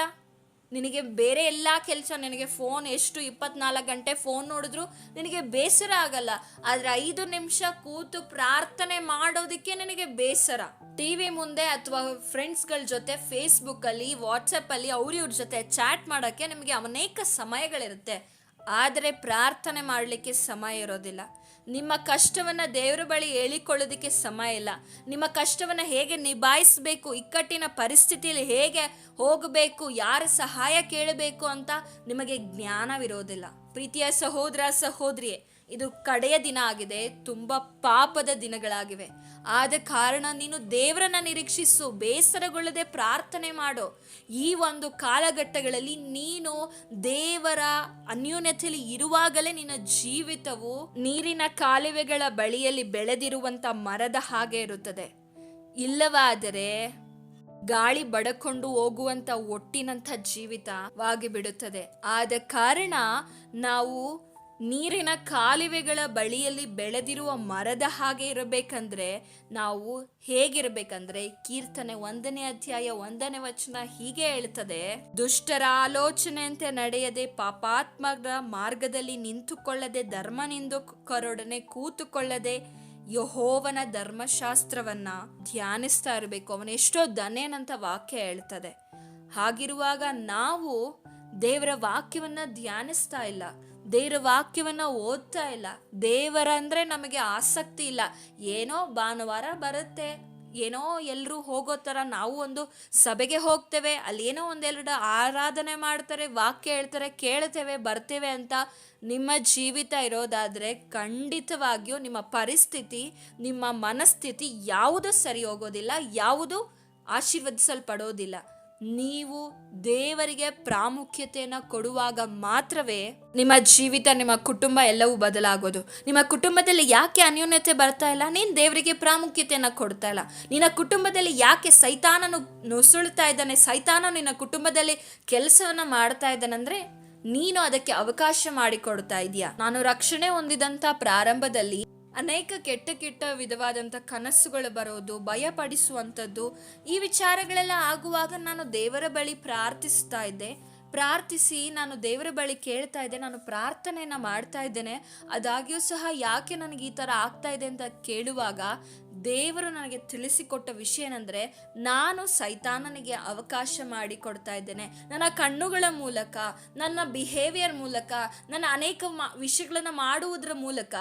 ನಿನಗೆ ಬೇರೆ ಎಲ್ಲ ಕೆಲಸ, ನಿನಗೆ ಫೋನ್ ಎಷ್ಟು, ಇಪ್ಪತ್ನಾಲ್ಕು ಗಂಟೆ ಫೋನ್ ನೋಡಿದ್ರು ನಿನಗೆ ಬೇಸರ ಆಗಲ್ಲ. ಆದ್ರೆ ಐದು ನಿಮಿಷ ಕೂತು ಪ್ರಾರ್ಥನೆ ಮಾಡೋದಕ್ಕೆ ನಿನಗೆ ಬೇಸರ. ಟಿ ವಿ ಮುಂದೆ ಅಥವಾ ಫ್ರೆಂಡ್ಸ್ಗಳ ಜೊತೆ ಫೇಸ್ಬುಕ್ ಅಲ್ಲಿ ವಾಟ್ಸಪ್ ಅಲ್ಲಿ, ಅವ್ರ ಇವ್ರ ಜೊತೆ ಚಾಟ್ ಮಾಡೋಕ್ಕೆ ನಿಮಗೆ ಅನೇಕ ಸಮಯಗಳಿರುತ್ತೆ. ಆದರೆ ಪ್ರಾರ್ಥನೆ ಮಾಡಲಿಕ್ಕೆ ಸಮಯ ಇರೋದಿಲ್ಲ. ನಿಮ್ಮ ಕಷ್ಟವನ್ನು ದೇವರ ಬಳಿ ಹೇಳಿಕೊಳ್ಳೋದಕ್ಕೆ ಸಮಯ ಇಲ್ಲ. ನಿಮ್ಮ ಕಷ್ಟವನ್ನು ಹೇಗೆ ನಿಭಾಯಿಸಬೇಕು, ಇಕ್ಕಟ್ಟಿನ ಪರಿಸ್ಥಿತಿಯಲ್ಲಿ ಹೇಗೆ ಹೋಗಬೇಕು, ಯಾರ ಸಹಾಯ ಕೇಳಬೇಕು ಅಂತ ನಿಮಗೆ ಜ್ಞಾನವಿರೋದಿಲ್ಲ ಪ್ರೀತಿಯ ಸಹೋದರ ಸಹೋದರಿಯೇ, ಇದು ಕಡೆಯ ದಿನ ಆಗಿದೆ, ತುಂಬ ಪಾಪದ ದಿನಗಳಾಗಿವೆ. ಆದ ಕಾರಣ ನೀನು ದೇವರನ್ನ ನಿರೀಕ್ಷಿಸು, ಬೇಸರಗೊಳ್ಳದೆ ಪ್ರಾರ್ಥನೆ ಮಾಡು. ಈ ಒಂದು ಕಾಲಘಟ್ಟಗಳಲ್ಲಿ ನೀನು ದೇವರ ಅನ್ಯೂನ್ಯತೆಯಲ್ಲಿ ಇರುವಾಗಲೇ ನಿನ್ನ ಜೀವಿತವು ನೀರಿನ ಕಾಲುವೆಗಳ ಬಳಿಯಲ್ಲಿ ಬೆಳೆದಿರುವಂತ ಮರದ ಹಾಗೆ ಇರುತ್ತದೆ. ಇಲ್ಲವಾದರೆ ಗಾಳಿ ಬಡಕೊಂಡು ಹೋಗುವಂತ ಒಟ್ಟಿನಂಥ ಜೀವಿತವಾಗಿ ಬಿಡುತ್ತದೆ. ಆದ ಕಾರಣ ನಾವು ನೀರಿನ ಕಾಲುವೆಗಳ ಬಳಿಯಲ್ಲಿ ಬೆಳೆದಿರುವ ಮರದ ಹಾಗೆ ಇರಬೇಕಂದ್ರೆ ನಾವು ಹೇಗಿರಬೇಕಂದ್ರೆ ಕೀರ್ತನೆ ಒಂದನೇ ಅಧ್ಯಾಯ ಒಂದನೇ ವಚನ ಹೀಗೆ ಹೇಳ್ತದೆ, ದುಷ್ಟರ ಆಲೋಚನೆಯಂತೆ ನಡೆಯದೆ ಪಾಪಾತ್ಮರ ಮಾರ್ಗದಲ್ಲಿ ನಿಂತುಕೊಳ್ಳದೆ ಧರ್ಮನಿಂದು ಕರೊಡನೆ ಕೂತುಕೊಳ್ಳದೆ ಯಹೋವನ ಧರ್ಮಶಾಸ್ತ್ರವನ್ನ ಧ್ಯಾನಿಸ್ತಾ ಇರಬೇಕು. ಅವನ ಎಷ್ಟೋ ಧನ್ಯನಂತ ವಾಕ್ಯ ಹೇಳ್ತದೆ. ಹಾಗಿರುವಾಗ ನಾವು ದೇವರ ವಾಕ್ಯವನ್ನ ಧ್ಯಾನಿಸ್ತಾ ಇಲ್ಲ. ದೇವರ ವಾಕ್ಯವನ್ನ ಓದ್ತಾ ಇಲ್ಲ. ದೇವರ ಅಂದ್ರೆ ನಮಗೆ ಆಸಕ್ತಿ ಇಲ್ಲ. ಏನೋ ಭಾನುವಾರ ಬರುತ್ತೆ. ಏನೋ ಎಲ್ಲರೂ ಹೋಗೋ ಥರ ನಾವು ಒಂದು ಸಭೆಗೆ ಹೋಗ್ತೇವೆ. ಅಲ್ಲಿ ಏನೋ ಒಂದೆರಡು ಆರಾಧನೆ ಮಾಡ್ತಾರೆ, ವಾಕ್ಯ ಹೇಳ್ತಾರೆ, ಕೇಳ್ತೇವೆ, ಬರ್ತೇವೆ ಅಂತ ನಿಮ್ಮ ಜೀವಿತ ಇರೋದಾದರೆ ಖಂಡಿತವಾಗಿಯೂ ನಿಮ್ಮ ಪರಿಸ್ಥಿತಿ, ನಿಮ್ಮ ಮನಸ್ಥಿತಿ ಯಾವುದು ಸರಿ ಹೋಗೋದಿಲ್ಲ, ಯಾವುದು ಆಶೀರ್ವದಿಸಲ್ಪಡೋದಿಲ್ಲ. ನೀವು ದೇವರಿಗೆ ಪ್ರಾಮುಖ್ಯತೆಯನ್ನು ಕೊಡುವಾಗ ಮಾತ್ರವೇ ನಿಮ್ಮ ಜೀವಿತ, ನಿಮ್ಮ ಕುಟುಂಬ ಎಲ್ಲವೂ ಬದಲಾಗೋದು. ನಿಮ್ಮ ಕುಟುಂಬದಲ್ಲಿ ಯಾಕೆ ಅನ್ಯೋನ್ಯತೆ ಬರ್ತಾ ಇಲ್ಲ? ನೀನು ದೇವರಿಗೆ ಪ್ರಾಮುಖ್ಯತೆಯನ್ನು ಕೊಡ್ತಾ ಇಲ್ಲ. ನಿನ್ನ ಕುಟುಂಬದಲ್ಲಿ ಯಾಕೆ ಸೈತಾನನು ನುಸುಳ್ತಾ ಇದ್ದಾನೆ? ಸೈತಾನ ನಿನ್ನ ಕುಟುಂಬದಲ್ಲಿ ಕೆಲಸವನ್ನ ಮಾಡ್ತಾ ಇದ್ದಾನಂದ್ರೆ ನೀನು ಅದಕ್ಕೆ ಅವಕಾಶ ಮಾಡಿಕೊಡ್ತಾ ಇದೀಯ? ನಾನು ರಕ್ಷಣೆ ಹೊಂದಿದಂಥ ಪ್ರಾರಂಭದಲ್ಲಿ ಅನೇಕ ಕೆಟ್ಟ ಕೆಟ್ಟ ವಿಧವಾದಂಥ ಕನಸುಗಳು ಬರೋದು, ಭಯಪಡಿಸುವಂಥದ್ದು, ಈ ವಿಚಾರಗಳೆಲ್ಲ ಆಗುವಾಗ ನಾನು ದೇವರ ಬಳಿ ಪ್ರಾರ್ಥಿಸ್ತಾ ಇದ್ದೆ. ಪ್ರಾರ್ಥಿಸಿ, ನಾನು ದೇವರ ಬಳಿ ಕೇಳ್ತಾ ಇದ್ದೆ, ನಾನು ಪ್ರಾರ್ಥನೆಯನ್ನು ಮಾಡ್ತಾ ಇದ್ದೇನೆ. ಅದಾಗ್ಯೂ ಸಹ ಯಾಕೆ ನನಗೆ ಈ ಥರ ಆಗ್ತಾ ಇದೆ ಅಂತ ಕೇಳುವಾಗ ದೇವರು ನನಗೆ ತಿಳಿಸಿಕೊಟ್ಟ ವಿಷಯ ಏನಂದರೆ, ನಾನು ಸೈತಾನನಿಗೆ ಅವಕಾಶ ಮಾಡಿ ಕೊಡ್ತಾ ಇದ್ದೇನೆ. ನನ್ನ ಕಣ್ಣುಗಳ ಮೂಲಕ, ನನ್ನ ಬಿಹೇವಿಯರ್ ಮೂಲಕ, ನನ್ನ ಅನೇಕ ಮಾ, ವಿಷಯಗಳನ್ನು ಮಾಡುವುದರ ಮೂಲಕ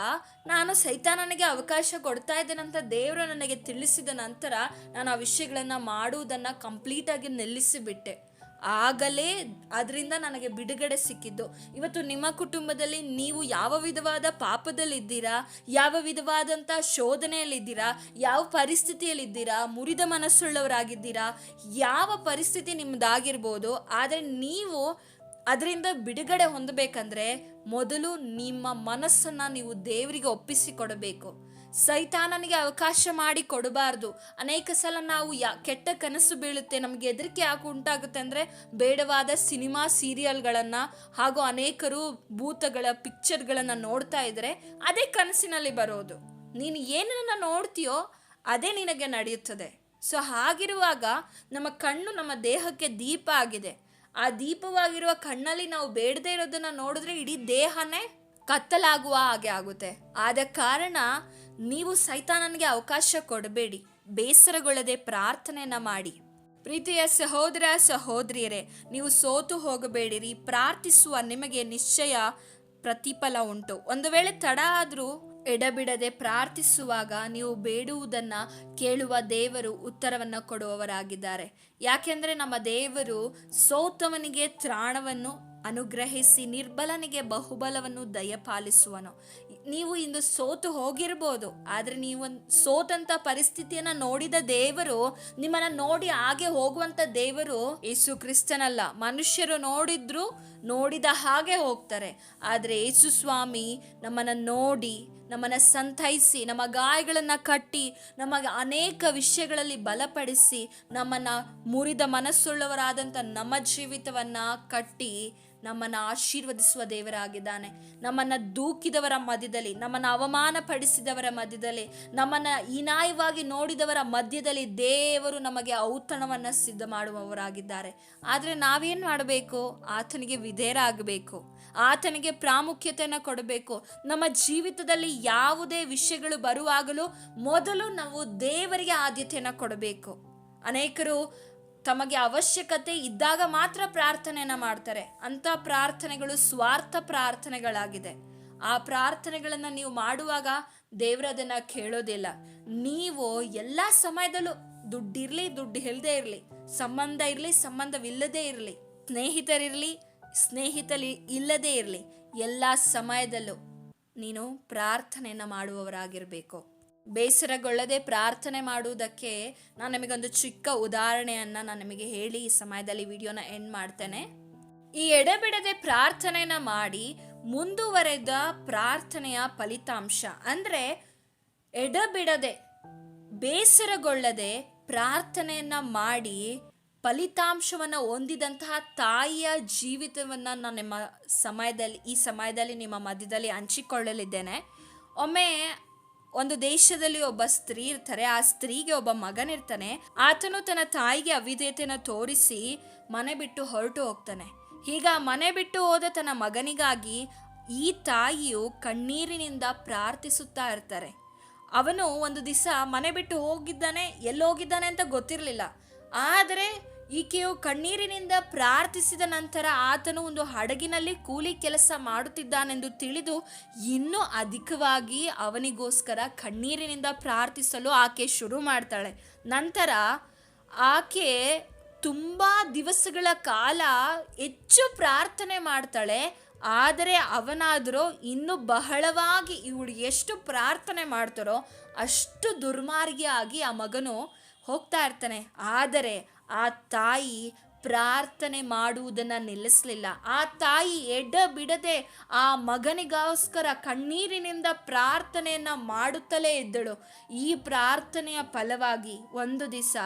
ನಾನು ಸೈತಾನನಿಗೆ ಅವಕಾಶ ಕೊಡ್ತಾ ಇದ್ದೇನಂತ ದೇವರು ನನಗೆ ತಿಳಿಸಿದ ನಂತರ ನಾನು ಆ ವಿಷಯಗಳನ್ನು ಮಾಡುವುದನ್ನು ಕಂಪ್ಲೀಟಾಗಿ ನಿಲ್ಲಿಸಿಬಿಟ್ಟೆ. ಆಗಲೇ ಅದರಿಂದ ನನಗೆ ಬಿಡುಗಡೆ ಸಿಕ್ಕಿದ್ದು. ಇವತ್ತು ನಿಮ್ಮ ಕುಟುಂಬದಲ್ಲಿ ನೀವು ಯಾವ ವಿಧವಾದ ಪಾಪದಲ್ಲಿದ್ದೀರಾ? ಯಾವ ವಿಧವಾದಂಥ ಶೋಧನೆಯಲ್ಲಿದ್ದೀರಾ? ಯಾವ ಪರಿಸ್ಥಿತಿಯಲ್ಲಿದ್ದೀರಾ? ಮುರಿದ ಮನಸ್ಸುಳ್ಳವರಾಗಿದ್ದೀರಾ? ಯಾವ ಪರಿಸ್ಥಿತಿ ನಿಮ್ಮದಾಗಿರ್ಬೋದು ಆದರೆ ನೀವು ಅದರಿಂದ ಬಿಡುಗಡೆ ಹೊಂದಬೇಕಂದ್ರೆ ಮೊದಲು ನಿಮ್ಮ ಮನಸ್ಸನ್ನು ನೀವು ದೇವರಿಗೆ ಒಪ್ಪಿಸಿ ಕೊಡಬೇಕು ಸೈತಾನನಿಗೆ ಅವಕಾಶ ಮಾಡಿ ಕೊಡಬಾರ್ದು. ಅನೇಕ ಸಲ ನಾವು ಯಾ ಕೆಟ್ಟ ಕನಸು ಬೀಳುತ್ತೆ, ನಮಗೆ ಹೆದರಿಕೆ ಯಾಕೆ ಉಂಟಾಗುತ್ತೆ ಅಂದರೆ ಬೇಡವಾದ ಸಿನಿಮಾ ಸೀರಿಯಲ್ಗಳನ್ನು ಹಾಗೂ ಅನೇಕರು ಭೂತಗಳ ಪಿಕ್ಚರ್ಗಳನ್ನು ನೋಡ್ತಾ ಇದ್ದರೆ ಅದೇ ಕನಸಿನಲ್ಲಿ ಬರೋದು. ನೀನು ಏನನ್ನ ನೋಡ್ತೀಯೋ ಅದೇ ನಿನಗೆ ನಡೆಯುತ್ತದೆ. ಸೊ ಹಾಗಿರುವಾಗ ನಮ್ಮ ಕಣ್ಣು ನಮ್ಮ ದೇಹಕ್ಕೆ ದೀಪ ಆಗಿದೆ. ಆ ದೀಪವಾಗಿರುವ ಕಣ್ಣಲ್ಲಿ ನಾವು ಬೇಡದೇ ಇರೋದನ್ನ ನೋಡಿದ್ರೆ ಇಡೀ ದೇಹನೇ ಕತ್ತಲಾಗುವ ಹಾಗೆ ಆಗುತ್ತೆ. ಆದ ಕಾರಣ ನೀವು ಸೈತಾನನಿಗೆ ಅವಕಾಶ ಕೊಡಬೇಡಿ, ಬೇಸರಗೊಳ್ಳದೆ ಪ್ರಾರ್ಥನೆಯನ್ನ ಮಾಡಿ. ಪ್ರೀತಿಯ ಸಹೋದರ ಸಹೋದರಿಯರೇ, ನೀವು ಸೋತು ಹೋಗಬೇಡಿರಿ, ಪ್ರಾರ್ಥಿಸುವ ನಿಮಗೆ ನಿಶ್ಚಯ ಪ್ರತಿಫಲ ಉಂಟು. ಒಂದು ವೇಳೆ ತಡ ಆದರೂ ಎಡಬಿಡದೆ ಪ್ರಾರ್ಥಿಸುವಾಗ ನೀವು ಬೇಡುವುದನ್ನ ಕೇಳುವ ದೇವರು ಉತ್ತರವನ್ನು ಕೊಡುವವರಾಗಿದ್ದಾರೆ. ಯಾಕೆಂದರೆ ನಮ್ಮ ದೇವರು ಸೋತವನಿಗೆ ತ್ರಾಣವನ್ನು ಅನುಗ್ರಹಿಸಿ ನಿರ್ಬಲನಿಗೆ ಬಹುಬಲವನ್ನು ದಯಪಾಲಿಸುವನು. ನೀವು ಇಂದು ಸೋತು ಹೋಗಿರ್ಬೋದು, ಆದರೆ ನೀವು ಸೋತಂತ ಪರಿಸ್ಥಿತಿಯನ್ನ ನೋಡಿದ ದೇವರು, ನಿಮ್ಮನ್ನ ನೋಡಿ ಹಾಗೆ ಹೋಗುವಂಥ ದೇವರು ಯೇಸು ಕ್ರಿಸ್ತನಲ್ಲ. ಮನುಷ್ಯರು ನೋಡಿದ್ರು, ನೋಡಿದ ಹಾಗೆ ಹೋಗ್ತಾರೆ. ಆದರೆ ಯೇಸು ಸ್ವಾಮಿ ನಮ್ಮನ್ನ ನೋಡಿ ನಮ್ಮನ್ನ ಸಂತೈಸಿ, ನಮ್ಮ ಗಾಯಗಳನ್ನು ಕಟ್ಟಿ, ನಮಗೆ ಅನೇಕ ವಿಷಯಗಳಲ್ಲಿ ಬಲಪಡಿಸಿ, ನಮ್ಮನ್ನು ಮುರಿದ ಮನಸ್ಸುಳ್ಳವರಾದಂಥ ನಮ್ಮ ಜೀವಿತವನ್ನು ಕಟ್ಟಿ ನಮ್ಮನ್ನು ಆಶೀರ್ವದಿಸುವ ದೇವರಾಗಿದ್ದಾನೆ. ನಮ್ಮನ್ನು ದೂಕಿದವರ ಮಧ್ಯದಲ್ಲಿ, ನಮ್ಮನ್ನು ಅವಮಾನ ಪಡಿಸಿದವರ ಮಧ್ಯದಲ್ಲಿ, ನಮ್ಮನ್ನು ಹೀನಾಯವಾಗಿ ನೋಡಿದವರ ಮಧ್ಯದಲ್ಲಿ ದೇವರು ನಮಗೆ ಔತಣವನ್ನು ಸಿದ್ಧ ಮಾಡುವವರಾಗಿದ್ದಾರೆ ಆದರೆ ನಾವೇನು ಮಾಡಬೇಕು? ಆತನಿಗೆ ವಿಧೇಯರಾಗಬೇಕು. ಆತನಿಗೆ ಪ್ರಾಮುಖ್ಯತೆಯನ್ನು ಕೊಡಬೇಕು. ನಮ್ಮ ಜೀವಿತದಲ್ಲಿ ಯಾವುದೇ ವಿಷಯಗಳು ಬರುವಾಗಲೂ ಮೊದಲು ನಾವು ದೇವರಿಗೆ ಆದ್ಯತೆಯನ್ನು ಕೊಡಬೇಕು. ಅನೇಕರು ತಮಗೆ ಅವಶ್ಯಕತೆ ಇದ್ದಾಗ ಮಾತ್ರ ಪ್ರಾರ್ಥನೆಯನ್ನು ಮಾಡ್ತಾರೆ. ಅಂತ ಪ್ರಾರ್ಥನೆಗಳು ಸ್ವಾರ್ಥ ಪ್ರಾರ್ಥನೆಗಳಾಗಿದೆ. ಆ ಪ್ರಾರ್ಥನೆಗಳನ್ನು ನೀವು ಮಾಡುವಾಗ ದೇವರದನ್ನು ಕೇಳೋದಿಲ್ಲ. ನೀವು ಎಲ್ಲ ಸಮಯದಲ್ಲೂ ದುಡ್ಡಿರಲಿ, ದುಡ್ಡು ಇಲ್ಲದೆ ಇರಲಿ, ಸಂಬಂಧ ಇರಲಿ, ಸಂಬಂಧವಿಲ್ಲದೆ ಇರಲಿ, ಸ್ನೇಹಿತರಿರಲಿ ಸ್ನೇಹಿತಲಿ ಇಲ್ಲದೆ ಇರಲಿ, ಎಲ್ಲ ಸಮಯದಲ್ಲೂ ನೀನು ಪ್ರಾರ್ಥನೆಯನ್ನು ಮಾಡುವವರಾಗಿರಬೇಕು. ಬೇಸರಗೊಳ್ಳದೆ ಪ್ರಾರ್ಥನೆ ಮಾಡುವುದಕ್ಕೆ ನಾನು ನಿಮಗೊಂದು ಚಿಕ್ಕ ಉದಾಹರಣೆಯನ್ನು ನಾನು ನಿಮಗೆ ಹೇಳಿ ಈ ಸಮಯದಲ್ಲಿ ವಿಡಿಯೋನ ಎಂಡ್ ಮಾಡ್ತೇನೆ. ಈ ಎಡೆಬಿಡದೆ ಪ್ರಾರ್ಥನೆನ ಮಾಡಿ ಮುಂದುವರೆದ ಪ್ರಾರ್ಥನೆಯ ಫಲಿತಾಂಶ, ಅಂದರೆ ಎಡಬಿಡದೆ ಬೇಸರಗೊಳ್ಳದೆ ಪ್ರಾರ್ಥನೆಯನ್ನ ಮಾಡಿ ಫಲಿತಾಂಶವನ್ನು ಹೊಂದಿದಂತಹ ತಾಯಿಯ ಜೀವಿತವನ್ನು ನಾನು ನಿಮ್ಮ ಸಮಯದಲ್ಲಿ, ಈ ಸಮಯದಲ್ಲಿ ನಿಮ್ಮ ಮಧ್ಯದಲ್ಲಿ ಹಂಚಿಕೊಳ್ಳಲಿದ್ದೇನೆ. ಒಮ್ಮೆ ಒಂದು ದೇಶದಲ್ಲಿ ಒಬ್ಬ ಸ್ತ್ರೀ ಇರ್ತಾರೆ, ಆ ಸ್ತ್ರೀಗೆ ಒಬ್ಬ ಮಗನಿರ್ತಾನೆ ಆತನು ತನ್ನ ತಾಯಿಗೆ ಅವಿಧೇಯತೆಯನ್ನು ತೋರಿಸಿ ಮನೆ ಬಿಟ್ಟು ಹೊರಟು ಹೋಗ್ತಾನೆ. ಈಗ ಮನೆ ಬಿಟ್ಟು ಹೋದ ತನ್ನ ಮಗನಿಗಾಗಿ ಈ ತಾಯಿಯು ಕಣ್ಣೀರಿನಿಂದ ಪ್ರಾರ್ಥಿಸುತ್ತಾ ಇರ್ತಾರೆ. ಅವನು ಒಂದು ದಿವಸ ಮನೆ ಬಿಟ್ಟು ಹೋಗಿದ್ದಾನೆ, ಎಲ್ಲೋಗಿದ್ದಾನೆ ಅಂತ ಗೊತ್ತಿರಲಿಲ್ಲ. ಆದರೆ ಈಕೆಯು ಕಣ್ಣೀರಿನಿಂದ ಪ್ರಾರ್ಥಿಸಿದ ನಂತರ ಆತನು ಒಂದು ಹಡಗಿನಲ್ಲಿ ಕೂಲಿ ಕೆಲಸ ಮಾಡುತ್ತಿದ್ದಾನೆಂದು ತಿಳಿದು ಇನ್ನೂ ಅಧಿಕವಾಗಿ ಅವನಿಗೋಸ್ಕರ ಕಣ್ಣೀರಿನಿಂದ ಪ್ರಾರ್ಥಿಸಲು ಆಕೆ ಶುರು ಮಾಡ್ತಾಳೆ. ನಂತರ ಆಕೆ ತುಂಬ ದಿವಸಗಳ ಕಾಲ ಹೆಚ್ಚು ಪ್ರಾರ್ಥನೆ ಮಾಡ್ತಾಳೆ. ಆದರೆ ಅವನಾದರೂ ಇನ್ನೂ ಬಹಳವಾಗಿ ಇವಳು ಎಷ್ಟು ಪ್ರಾರ್ಥನೆ ಮಾಡ್ತಾರೋ ಅಷ್ಟು ದುರ್ಮಾರ್ಗಿಯಾಗಿ ಆ ಮಗನು ಹೋಗ್ತಾ ಇರ್ತಾನೆ. ಆದರೆ ಆ ತಾಯಿ ಪ್ರಾರ್ಥನೆ ಮಾಡುವುದನ್ನು ನಿಲ್ಲಿಸಲಿಲ್ಲ. ಆ ತಾಯಿ ಎಡ ಬಿಡದೆ ಆ ಮಗನಿಗೋಸ್ಕರ ಕಣ್ಣೀರಿನಿಂದ ಪ್ರಾರ್ಥನೆಯನ್ನ ಮಾಡುತ್ತಲೇ ಇದ್ದಳು. ಈ ಪ್ರಾರ್ಥನೆಯ ಫಲವಾಗಿ ಒಂದು ದಿವಸ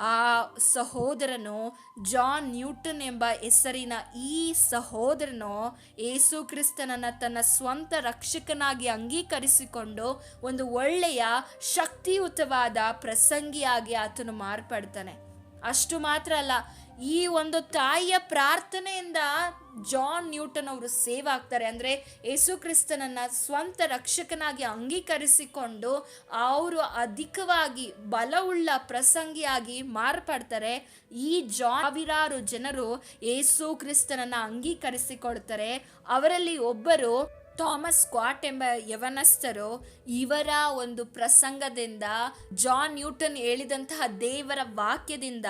ಆ ಸಹೋದರನು ಜಾನ್ ನ್ಯೂಟನ್ ಎಂಬ ಹೆಸರಿನ ಈ ಸಹೋದರನು ಏಸು ಕ್ರಿಸ್ತನನ್ನು ತನ್ನ ಸ್ವಂತ ರಕ್ಷಕನಾಗಿ ಅಂಗೀಕರಿಸಿಕೊಂಡು ಒಂದು ಒಳ್ಳೆಯ ಶಕ್ತಿಯುತವಾದ ಪ್ರಸಂಗಿಯಾಗಿ ಆತನು ಮಾರ್ಪಡ್ತಾನೆ. ಅಷ್ಟು ಮಾತ್ರ ಅಲ್ಲ, ಈ ಒಂದು ತಾಯಿಯ ಪ್ರಾರ್ಥನೆಯಿಂದ ಜಾನ್ ನ್ಯೂಟನ್ ಅವರು ಸೇವ್ ಆಗ್ತಾರೆ. ಅಂದರೆ ಯೇಸು ಕ್ರಿಸ್ತನನ್ನ ಸ್ವಂತ ರಕ್ಷಕನಾಗಿ ಅಂಗೀಕರಿಸಿಕೊಂಡು ಅವರು ಅಧಿಕವಾಗಿ ಬಲವುಳ್ಳ ಪ್ರಸಂಗಿಯಾಗಿ ಮಾರ್ಪಡ್ತಾರೆ. ಈ ಸಾವಿರಾರು ಜನರು ಯೇಸು ಕ್ರಿಸ್ತನನ್ನ ಅಂಗೀಕರಿಸಿಕೊಳ್ತಾರೆ ಅವರಲ್ಲಿ ಒಬ್ಬರು ಥಾಮಸ್ ಸ್ಕ್ವಾಟ್ ಎಂಬ ಯವನಸ್ಥರು ಇವರ ಒಂದು ಪ್ರಸಂಗದಿಂದ ಜಾನ್ ನ್ಯೂಟನ್ ಹೇಳಿದಂತಹ ದೇವರ ವಾಕ್ಯದಿಂದ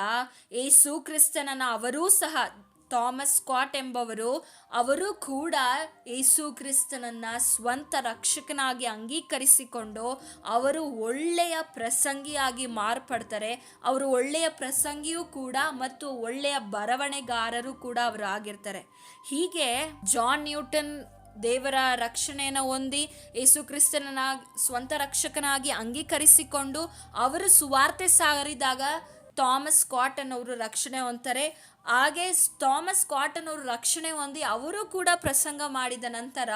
ಏಸು ಕ್ರಿಸ್ತನನ್ನು ಅವರೂ ಸಹ ಥಾಮಸ್ ಸ್ಕ್ವಾಟ್ ಎಂಬವರು, ಅವರು ಕೂಡ ಏಸು ಕ್ರಿಸ್ತನನ್ನ ಸ್ವಂತ ರಕ್ಷಕನಾಗಿ ಅಂಗೀಕರಿಸಿಕೊಂಡು ಅವರು ಒಳ್ಳೆಯ ಪ್ರಸಂಗಿಯಾಗಿ ಮಾರ್ಪಡ್ತಾರೆ. ಅವರು ಒಳ್ಳೆಯ ಪ್ರಸಂಗಿಯೂ ಕೂಡ ಮತ್ತು ಒಳ್ಳೆಯ ಬರವಣೆಗಾರರು ಕೂಡ ಅವರು ಆಗಿರ್ತಾರೆ ಹೀಗೆ ಜಾನ್ ನ್ಯೂಟನ್ ದೇವರ ರಕ್ಷಣೆಯನ್ನು ಹೊಂದಿ ಯೇಸು ಕ್ರಿಸ್ತನಾಗಿ ಸ್ವಂತ ರಕ್ಷಕನಾಗಿ ಅಂಗೀಕರಿಸಿಕೊಂಡು ಅವರು ಸುವಾರ್ತೆ ಸಾರಿದಾಗ ಥಾಮಸ್ ಕಾಟನ್ ಅವರು ರಕ್ಷಣೆ ಹೊಂತಾರೆ ಹಾಗೆ ಥಾಮಸ್ ಕಾಟನ್ ಅವರು ರಕ್ಷಣೆ ಹೊಂದಿ ಅವರು ಕೂಡ ಪ್ರಸಂಗ ಮಾಡಿದ ನಂತರ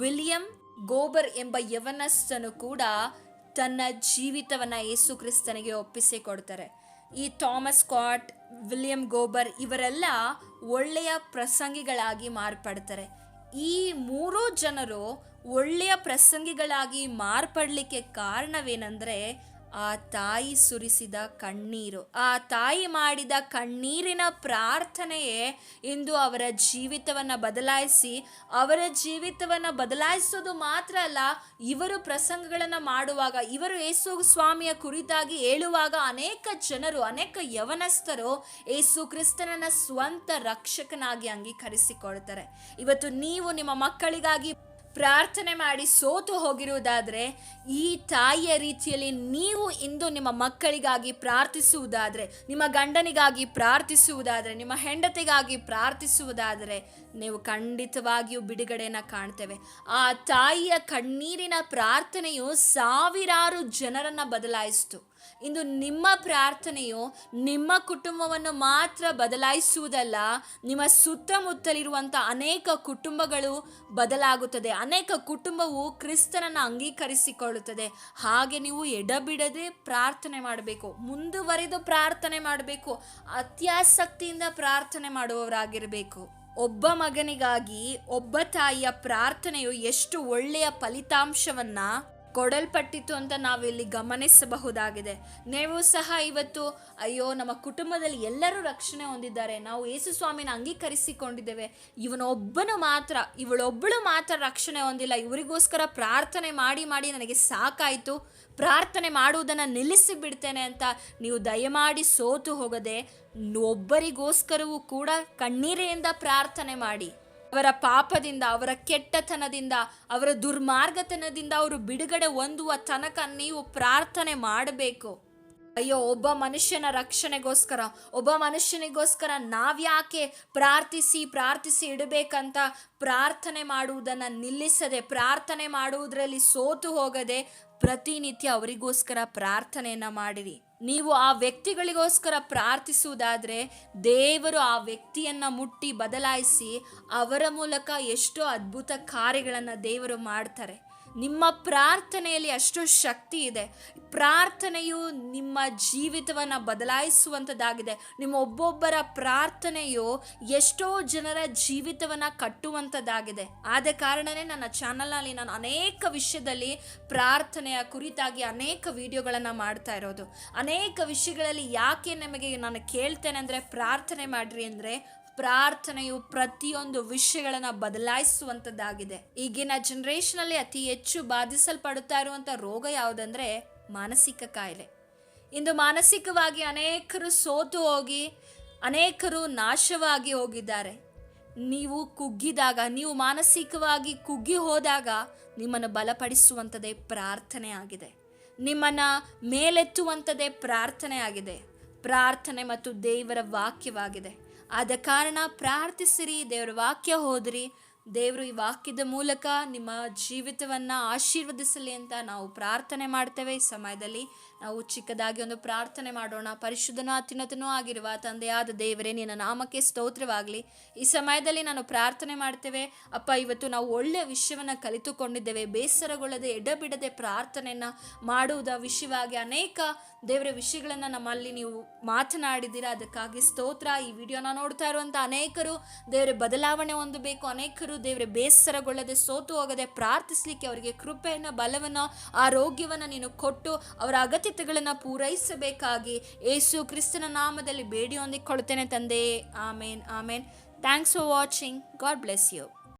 ವಿಲಿಯಂ ಗೋಬರ್ ಎಂಬ ಯವನಸ್ಥನು ಕೂಡ ತನ್ನ ಜೀವಿತವನ್ನು ಯೇಸು ಕ್ರಿಸ್ತನಿಗೆ ಒಪ್ಪಿಸಿಕೊಡ್ತಾರೆ. ಈ ಥಾಮಸ್ ಕಾಟ್ ವಿಲಿಯಂ ಗೋಬರ್ ಇವರೆಲ್ಲ ಒಳ್ಳೆಯ ಪ್ರಸಂಗಿಗಳಾಗಿ ಮಾರ್ಪಡ್ತಾರೆ. ಈ ಮೂರೂ ಜನರು ಒಳ್ಳೆಯ ಪ್ರಸಂಗಿಗಳಾಗಿ ಮಾರ್ಪಡಲಿಕ್ಕೆ ಕಾರಣವೇನೆಂದರೆ ಆ ತಾಯಿ ಸುರಿಸಿದ ಕಣ್ಣೀರು. ಆ ತಾಯಿ ಮಾಡಿದ ಕಣ್ಣೀರಿನ ಪ್ರಾರ್ಥನೆಯೇ ಇಂದು ಅವರ ಜೀವಿತವನ್ನು ಬದಲಾಯಿಸಿ, ಅವರ ಜೀವಿತವನ್ನು ಬದಲಾಯಿಸೋದು ಮಾತ್ರ ಅಲ್ಲ, ಇವರು ಪ್ರಸಂಗಗಳನ್ನು ಮಾಡುವಾಗ, ಇವರು ಯೇಸು ಸ್ವಾಮಿಯ ಕುರಿತಾಗಿ ಹೇಳುವಾಗ ಅನೇಕ ಜನರು, ಅನೇಕ ಯವನಸ್ಥರು ಯೇಸು ಕ್ರಿಸ್ತನನ್ನ ಸ್ವಂತ ರಕ್ಷಕನಾಗಿ ಅಂಗೀಕರಿಸಿಕೊಳ್ತಾರೆ. ಇವತ್ತು ನೀವು ನಿಮ್ಮ ಮಕ್ಕಳಿಗಾಗಿ ಪ್ರಾರ್ಥನೆ ಮಾಡಿ ಸೋತು ಹೋಗಿರುವುದಾದರೆ ಈ ತಾಯಿಯ ರೀತಿಯಲ್ಲಿ ನೀವು ಇಂದು ನಿಮ್ಮ ಮಕ್ಕಳಿಗಾಗಿ ಪ್ರಾರ್ಥಿಸುವುದಾದರೆ, ನಿಮ್ಮ ಗಂಡನಿಗಾಗಿ ಪ್ರಾರ್ಥಿಸುವುದಾದರೆ, ನಿಮ್ಮ ಹೆಂಡತಿಗಾಗಿ ಪ್ರಾರ್ಥಿಸುವುದಾದರೆ ನೀವು ಖಂಡಿತವಾಗಿಯೂ ಬಿಡುಗಡೆಯನ್ನು ಕಾಣ್ತೇವೆ. ಆ ತಾಯಿಯ ಕಣ್ಣೀರಿನ ಪ್ರಾರ್ಥನೆಯು ಸಾವಿರಾರು ಜನರನ್ನು ಬದಲಾಯಿಸಿತು. ಇಂದು ನಿಮ್ಮ ಪ್ರಾರ್ಥನೆಯು ನಿಮ್ಮ ಕುಟುಂಬವನ್ನು ಮಾತ್ರ ಬದಲಾಯಿಸುವುದಲ್ಲ, ನಿಮ್ಮ ಸುತ್ತಮುತ್ತಲಿರುವಂಥ ಅನೇಕ ಕುಟುಂಬಗಳು ಬದಲಾಗುತ್ತದೆ. ಅನೇಕ ಕುಟುಂಬವು ಕ್ರಿಸ್ತನನ್ನು ಅಂಗೀಕರಿಸಿಕೊಳ್ಳುತ್ತದೆ. ಹಾಗೆ ನೀವು ಎಡಬಿಡದೆ ಪ್ರಾರ್ಥನೆ ಮಾಡಬೇಕು, ಮುಂದುವರೆದು ಪ್ರಾರ್ಥನೆ ಮಾಡಬೇಕು, ಅತ್ಯಾಸಕ್ತಿಯಿಂದ ಪ್ರಾರ್ಥನೆ ಮಾಡುವವರಾಗಿರಬೇಕು. ಒಬ್ಬ ಮಗನಿಗಾಗಿ ಒಬ್ಬ ತಾಯಿಯ ಪ್ರಾರ್ಥನೆಯು ಎಷ್ಟು ಒಳ್ಳೆಯ ಫಲಿತಾಂಶವನ್ನ ಕೊಡಲ್ಪಟ್ಟಿತು ಅಂತ ನಾವಿಲ್ಲಿ ಗಮನಿಸಬಹುದಾಗಿದೆ. ನೀವು ಸಹ ಇವತ್ತು, ಅಯ್ಯೋ, ನಮ್ಮ ಕುಟುಂಬದಲ್ಲಿ ಎಲ್ಲರೂ ರಕ್ಷಣೆ ಹೊಂದಿದ್ದಾರೆ. ನಾವು ಯೇಸು ಸ್ವಾಮಿನ ಅಂಗೀಕರಿಸಿಕೊಂಡಿದ್ದೇವೆ. ಇವನೊಬ್ಬನು ಮಾತ್ರ, ಇವಳೊಬ್ಬಳು ಮಾತ್ರ ರಕ್ಷಣೆ ಹೊಂದಿಲ್ಲ. ಇವರಿಗೋಸ್ಕರ ಪ್ರಾರ್ಥನೆ ಮಾಡಿ ಮಾಡಿ ನನಗೆ ಸಾಕಾಯಿತು. ಪ್ರಾರ್ಥನೆ ಮಾಡುವುದನ್ನು ನಿಲ್ಲಿಸಿ ಬಿಡ್ತೇನೆ ಅಂತ ನೀವು ದಯಮಾಡಿ ಸೋತು ಹೋಗದೆ, ಒಬ್ಬರಿಗೋಸ್ಕರವೂ ಕೂಡ ಕಣ್ಣೀರೆಯಿಂದ ಪ್ರಾರ್ಥನೆ ಮಾಡಿ. ಅವರ ಪಾಪದಿಂದ, ಅವರ ಕೆಟ್ಟತನದಿಂದ, ಅವರ ದುರ್ಮಾರ್ಗತನದಿಂದ ಅವರು ಬಿಡುಗಡೆ ಹೊಂದುವ ತನಕ ನೀವು ಪ್ರಾರ್ಥನೆ ಮಾಡಬೇಕು. ಅಯ್ಯೋ, ಒಬ್ಬ ಮನುಷ್ಯನ ರಕ್ಷಣೆಗೋಸ್ಕರ, ಒಬ್ಬ ಮನುಷ್ಯನಿಗೋಸ್ಕರ ನಾವ್ಯಾಕೆ ಪ್ರಾರ್ಥಿಸಿ ಪ್ರಾರ್ಥಿಸಿ ಇಡಬೇಕಂತ ಪ್ರಾರ್ಥನೆ ಮಾಡುವುದನ್ನು ನಿಲ್ಲಿಸದೆ, ಪ್ರಾರ್ಥನೆ ಮಾಡುವುದರಲ್ಲಿ ಸೋತು ಹೋಗದೆ ಪ್ರತಿನಿತ್ಯ ಅವರಿಗೋಸ್ಕರ ಪ್ರಾರ್ಥನೆಯನ್ನು ಮಾಡಿರಿ. ನೀವು ಆ ವ್ಯಕ್ತಿಗಳಿಗೋಸ್ಕರ ಪ್ರಾರ್ಥಿಸುವುದಾದರೆ ದೇವರು ಆ ವ್ಯಕ್ತಿಯನ್ನು ಮುಟ್ಟಿ ಬದಲಾಯಿಸಿ ಅವರ ಮೂಲಕ ಎಷ್ಟೋ ಅದ್ಭುತ ಕಾರ್ಯಗಳನ್ನು ದೇವರು ಮಾಡ್ತಾರೆ. ನಿಮ್ಮ ಪ್ರಾರ್ಥನೆಯಲ್ಲಿ ಅಷ್ಟು ಶಕ್ತಿ ಇದೆ. ಪ್ರಾರ್ಥನೆಯು ನಿಮ್ಮ ಜೀವಿತವನ್ನು ಬದಲಾಯಿಸುವಂಥದ್ದಾಗಿದೆ ನಿಮ್ಮ ಒಬ್ಬೊಬ್ಬರ ಪ್ರಾರ್ಥನೆಯು ಎಷ್ಟೋ ಜನರ ಜೀವಿತವನ್ನು ಕಟ್ಟುವಂಥದ್ದಾಗಿದೆ ಆದ ಕಾರಣನೇ ನನ್ನ ಚಾನಲ್ನಲ್ಲಿ ನಾನು ಅನೇಕ ವಿಷಯದಲ್ಲಿ ಪ್ರಾರ್ಥನೆಯ ಕುರಿತಾಗಿ ಅನೇಕ ವಿಡಿಯೋಗಳನ್ನು ಮಾಡ್ತಾ ಇರೋದು. ಅನೇಕ ವಿಷಯಗಳಲ್ಲಿ ಯಾಕೆ ನಮಗೆ ನಾನು ಕೇಳ್ತೇನೆ ಅಂದರೆ ಪ್ರಾರ್ಥನೆ ಮಾಡಿರಿ ಅಂದರೆ ಪ್ರಾರ್ಥನೆಯು ಪ್ರತಿಯೊಂದು ವಿಷಯಗಳನ್ನು ಬದಲಾಯಿಸುವಂಥದ್ದಾಗಿದೆ. ಈಗಿನ ಜನರೇಷನಲ್ಲಿ ಅತಿ ಹೆಚ್ಚು ಬಾಧಿಸಲ್ಪಡುತ್ತಾ ಇರುವಂಥ ರೋಗ ಯಾವುದಂದ್ರೆ ಮಾನಸಿಕ ಕಾಯಿಲೆ. ಇಂದು ಮಾನಸಿಕವಾಗಿ ಅನೇಕರು ಸೋತು ಹೋಗಿ, ಅನೇಕರು ನಾಶವಾಗಿ ಹೋಗಿದ್ದಾರೆ. ನೀವು ಕುಗ್ಗಿದಾಗ, ನೀವು ಮಾನಸಿಕವಾಗಿ ಕುಗ್ಗಿ ಹೋದಾಗ ನಿಮ್ಮನ್ನು ಬಲಪಡಿಸುವಂಥದ್ದೇ ಪ್ರಾರ್ಥನೆ ಆಗಿದೆ. ನಿಮ್ಮನ್ನು ಮೇಲೆತ್ತುವಂಥದ್ದೇ ಪ್ರಾರ್ಥನೆ ಆಗಿದೆ. ಪ್ರಾರ್ಥನೆ ಮತ್ತು ದೇವರ ವಾಕ್ಯವಾಗಿದೆ. ಆದ ಕಾರಣ ಪ್ರಾರ್ಥಿಸಿರಿ, ದೇವರ ವಾಕ್ಯ ಹೋದ್ರಿ. ದೇವರು ಈ ವಾಕ್ಯದ ಮೂಲಕ ನಿಮ್ಮ ಜೀವಿತವನ್ನು ಆಶೀರ್ವದಿಸಲಿ ಅಂತ ನಾವು ಪ್ರಾರ್ಥನೆ ಮಾಡ್ತೇವೆ. ಈ ಸಮಯದಲ್ಲಿ ನಾವು ಚಿಕ್ಕದಾಗಿ ಒಂದು ಪ್ರಾರ್ಥನೆ ಮಾಡೋಣ. ಪರಿಶುದ್ಧನ ಅತ್ಯುನ್ನತನೂ ಆಗಿರುವ ತಂದೆಯಾದ ದೇವರೇ, ನಿನ್ನ ನಾಮಕ್ಕೆ ಸ್ತೋತ್ರವಾಗಲಿ. ಈ ಸಮಯದಲ್ಲಿ ನಾನು ಪ್ರಾರ್ಥನೆ ಮಾಡ್ತೇವೆ. ಅಪ್ಪ, ಇವತ್ತು ನಾವು ಒಳ್ಳೆಯ ವಿಷಯವನ್ನು ಕಲಿತುಕೊಂಡಿದ್ದೇವೆ. ಬೇಸರಗೊಳ್ಳದೆ ಎಡಬಿಡದೆ ಪ್ರಾರ್ಥನೆಯನ್ನು ಮಾಡುವುದ ವಿಷಯವಾಗಿ ಅನೇಕ ದೇವರ ವಿಷಯಗಳನ್ನು ನಮ್ಮಲ್ಲಿ ನೀವು ಮಾತನಾಡಿದ್ದೀರಾ. ಅದಕ್ಕಾಗಿ ಸ್ತೋತ್ರ. ಈ ವಿಡಿಯೋನ ನೋಡ್ತಾ ಇರುವಂಥ ಅನೇಕರು ದೇವರ ಬದಲಾವಣೆ ಹೊಂದಬೇಕು. ಅನೇಕರು ದೇವರ ಬೇಸರಗೊಳ್ಳದೆ ಸೋತು ಹೋಗದೆ ಪ್ರಾರ್ಥಿಸಲಿಕ್ಕೆ ಅವರಿಗೆ ಕೃಪೆಯನ್ನು, ಬಲವನ್ನು, ಆರೋಗ್ಯವನ್ನು ನೀನು ಕೊಟ್ಟು ಅವರ ಅಗತ್ಯತೆಗಳನ್ನು ಪೂರೈಸಬೇಕಾಗಿ ಏಸು ಕ್ರಿಸ್ತನ ನಾಮದಲ್ಲಿ ಬೇಡಿ ಹೊಂದಿಕೊಳ್ಳುತ್ತೇನೆ ತಂದೆ. Amen amen. Thanks for watching God bless you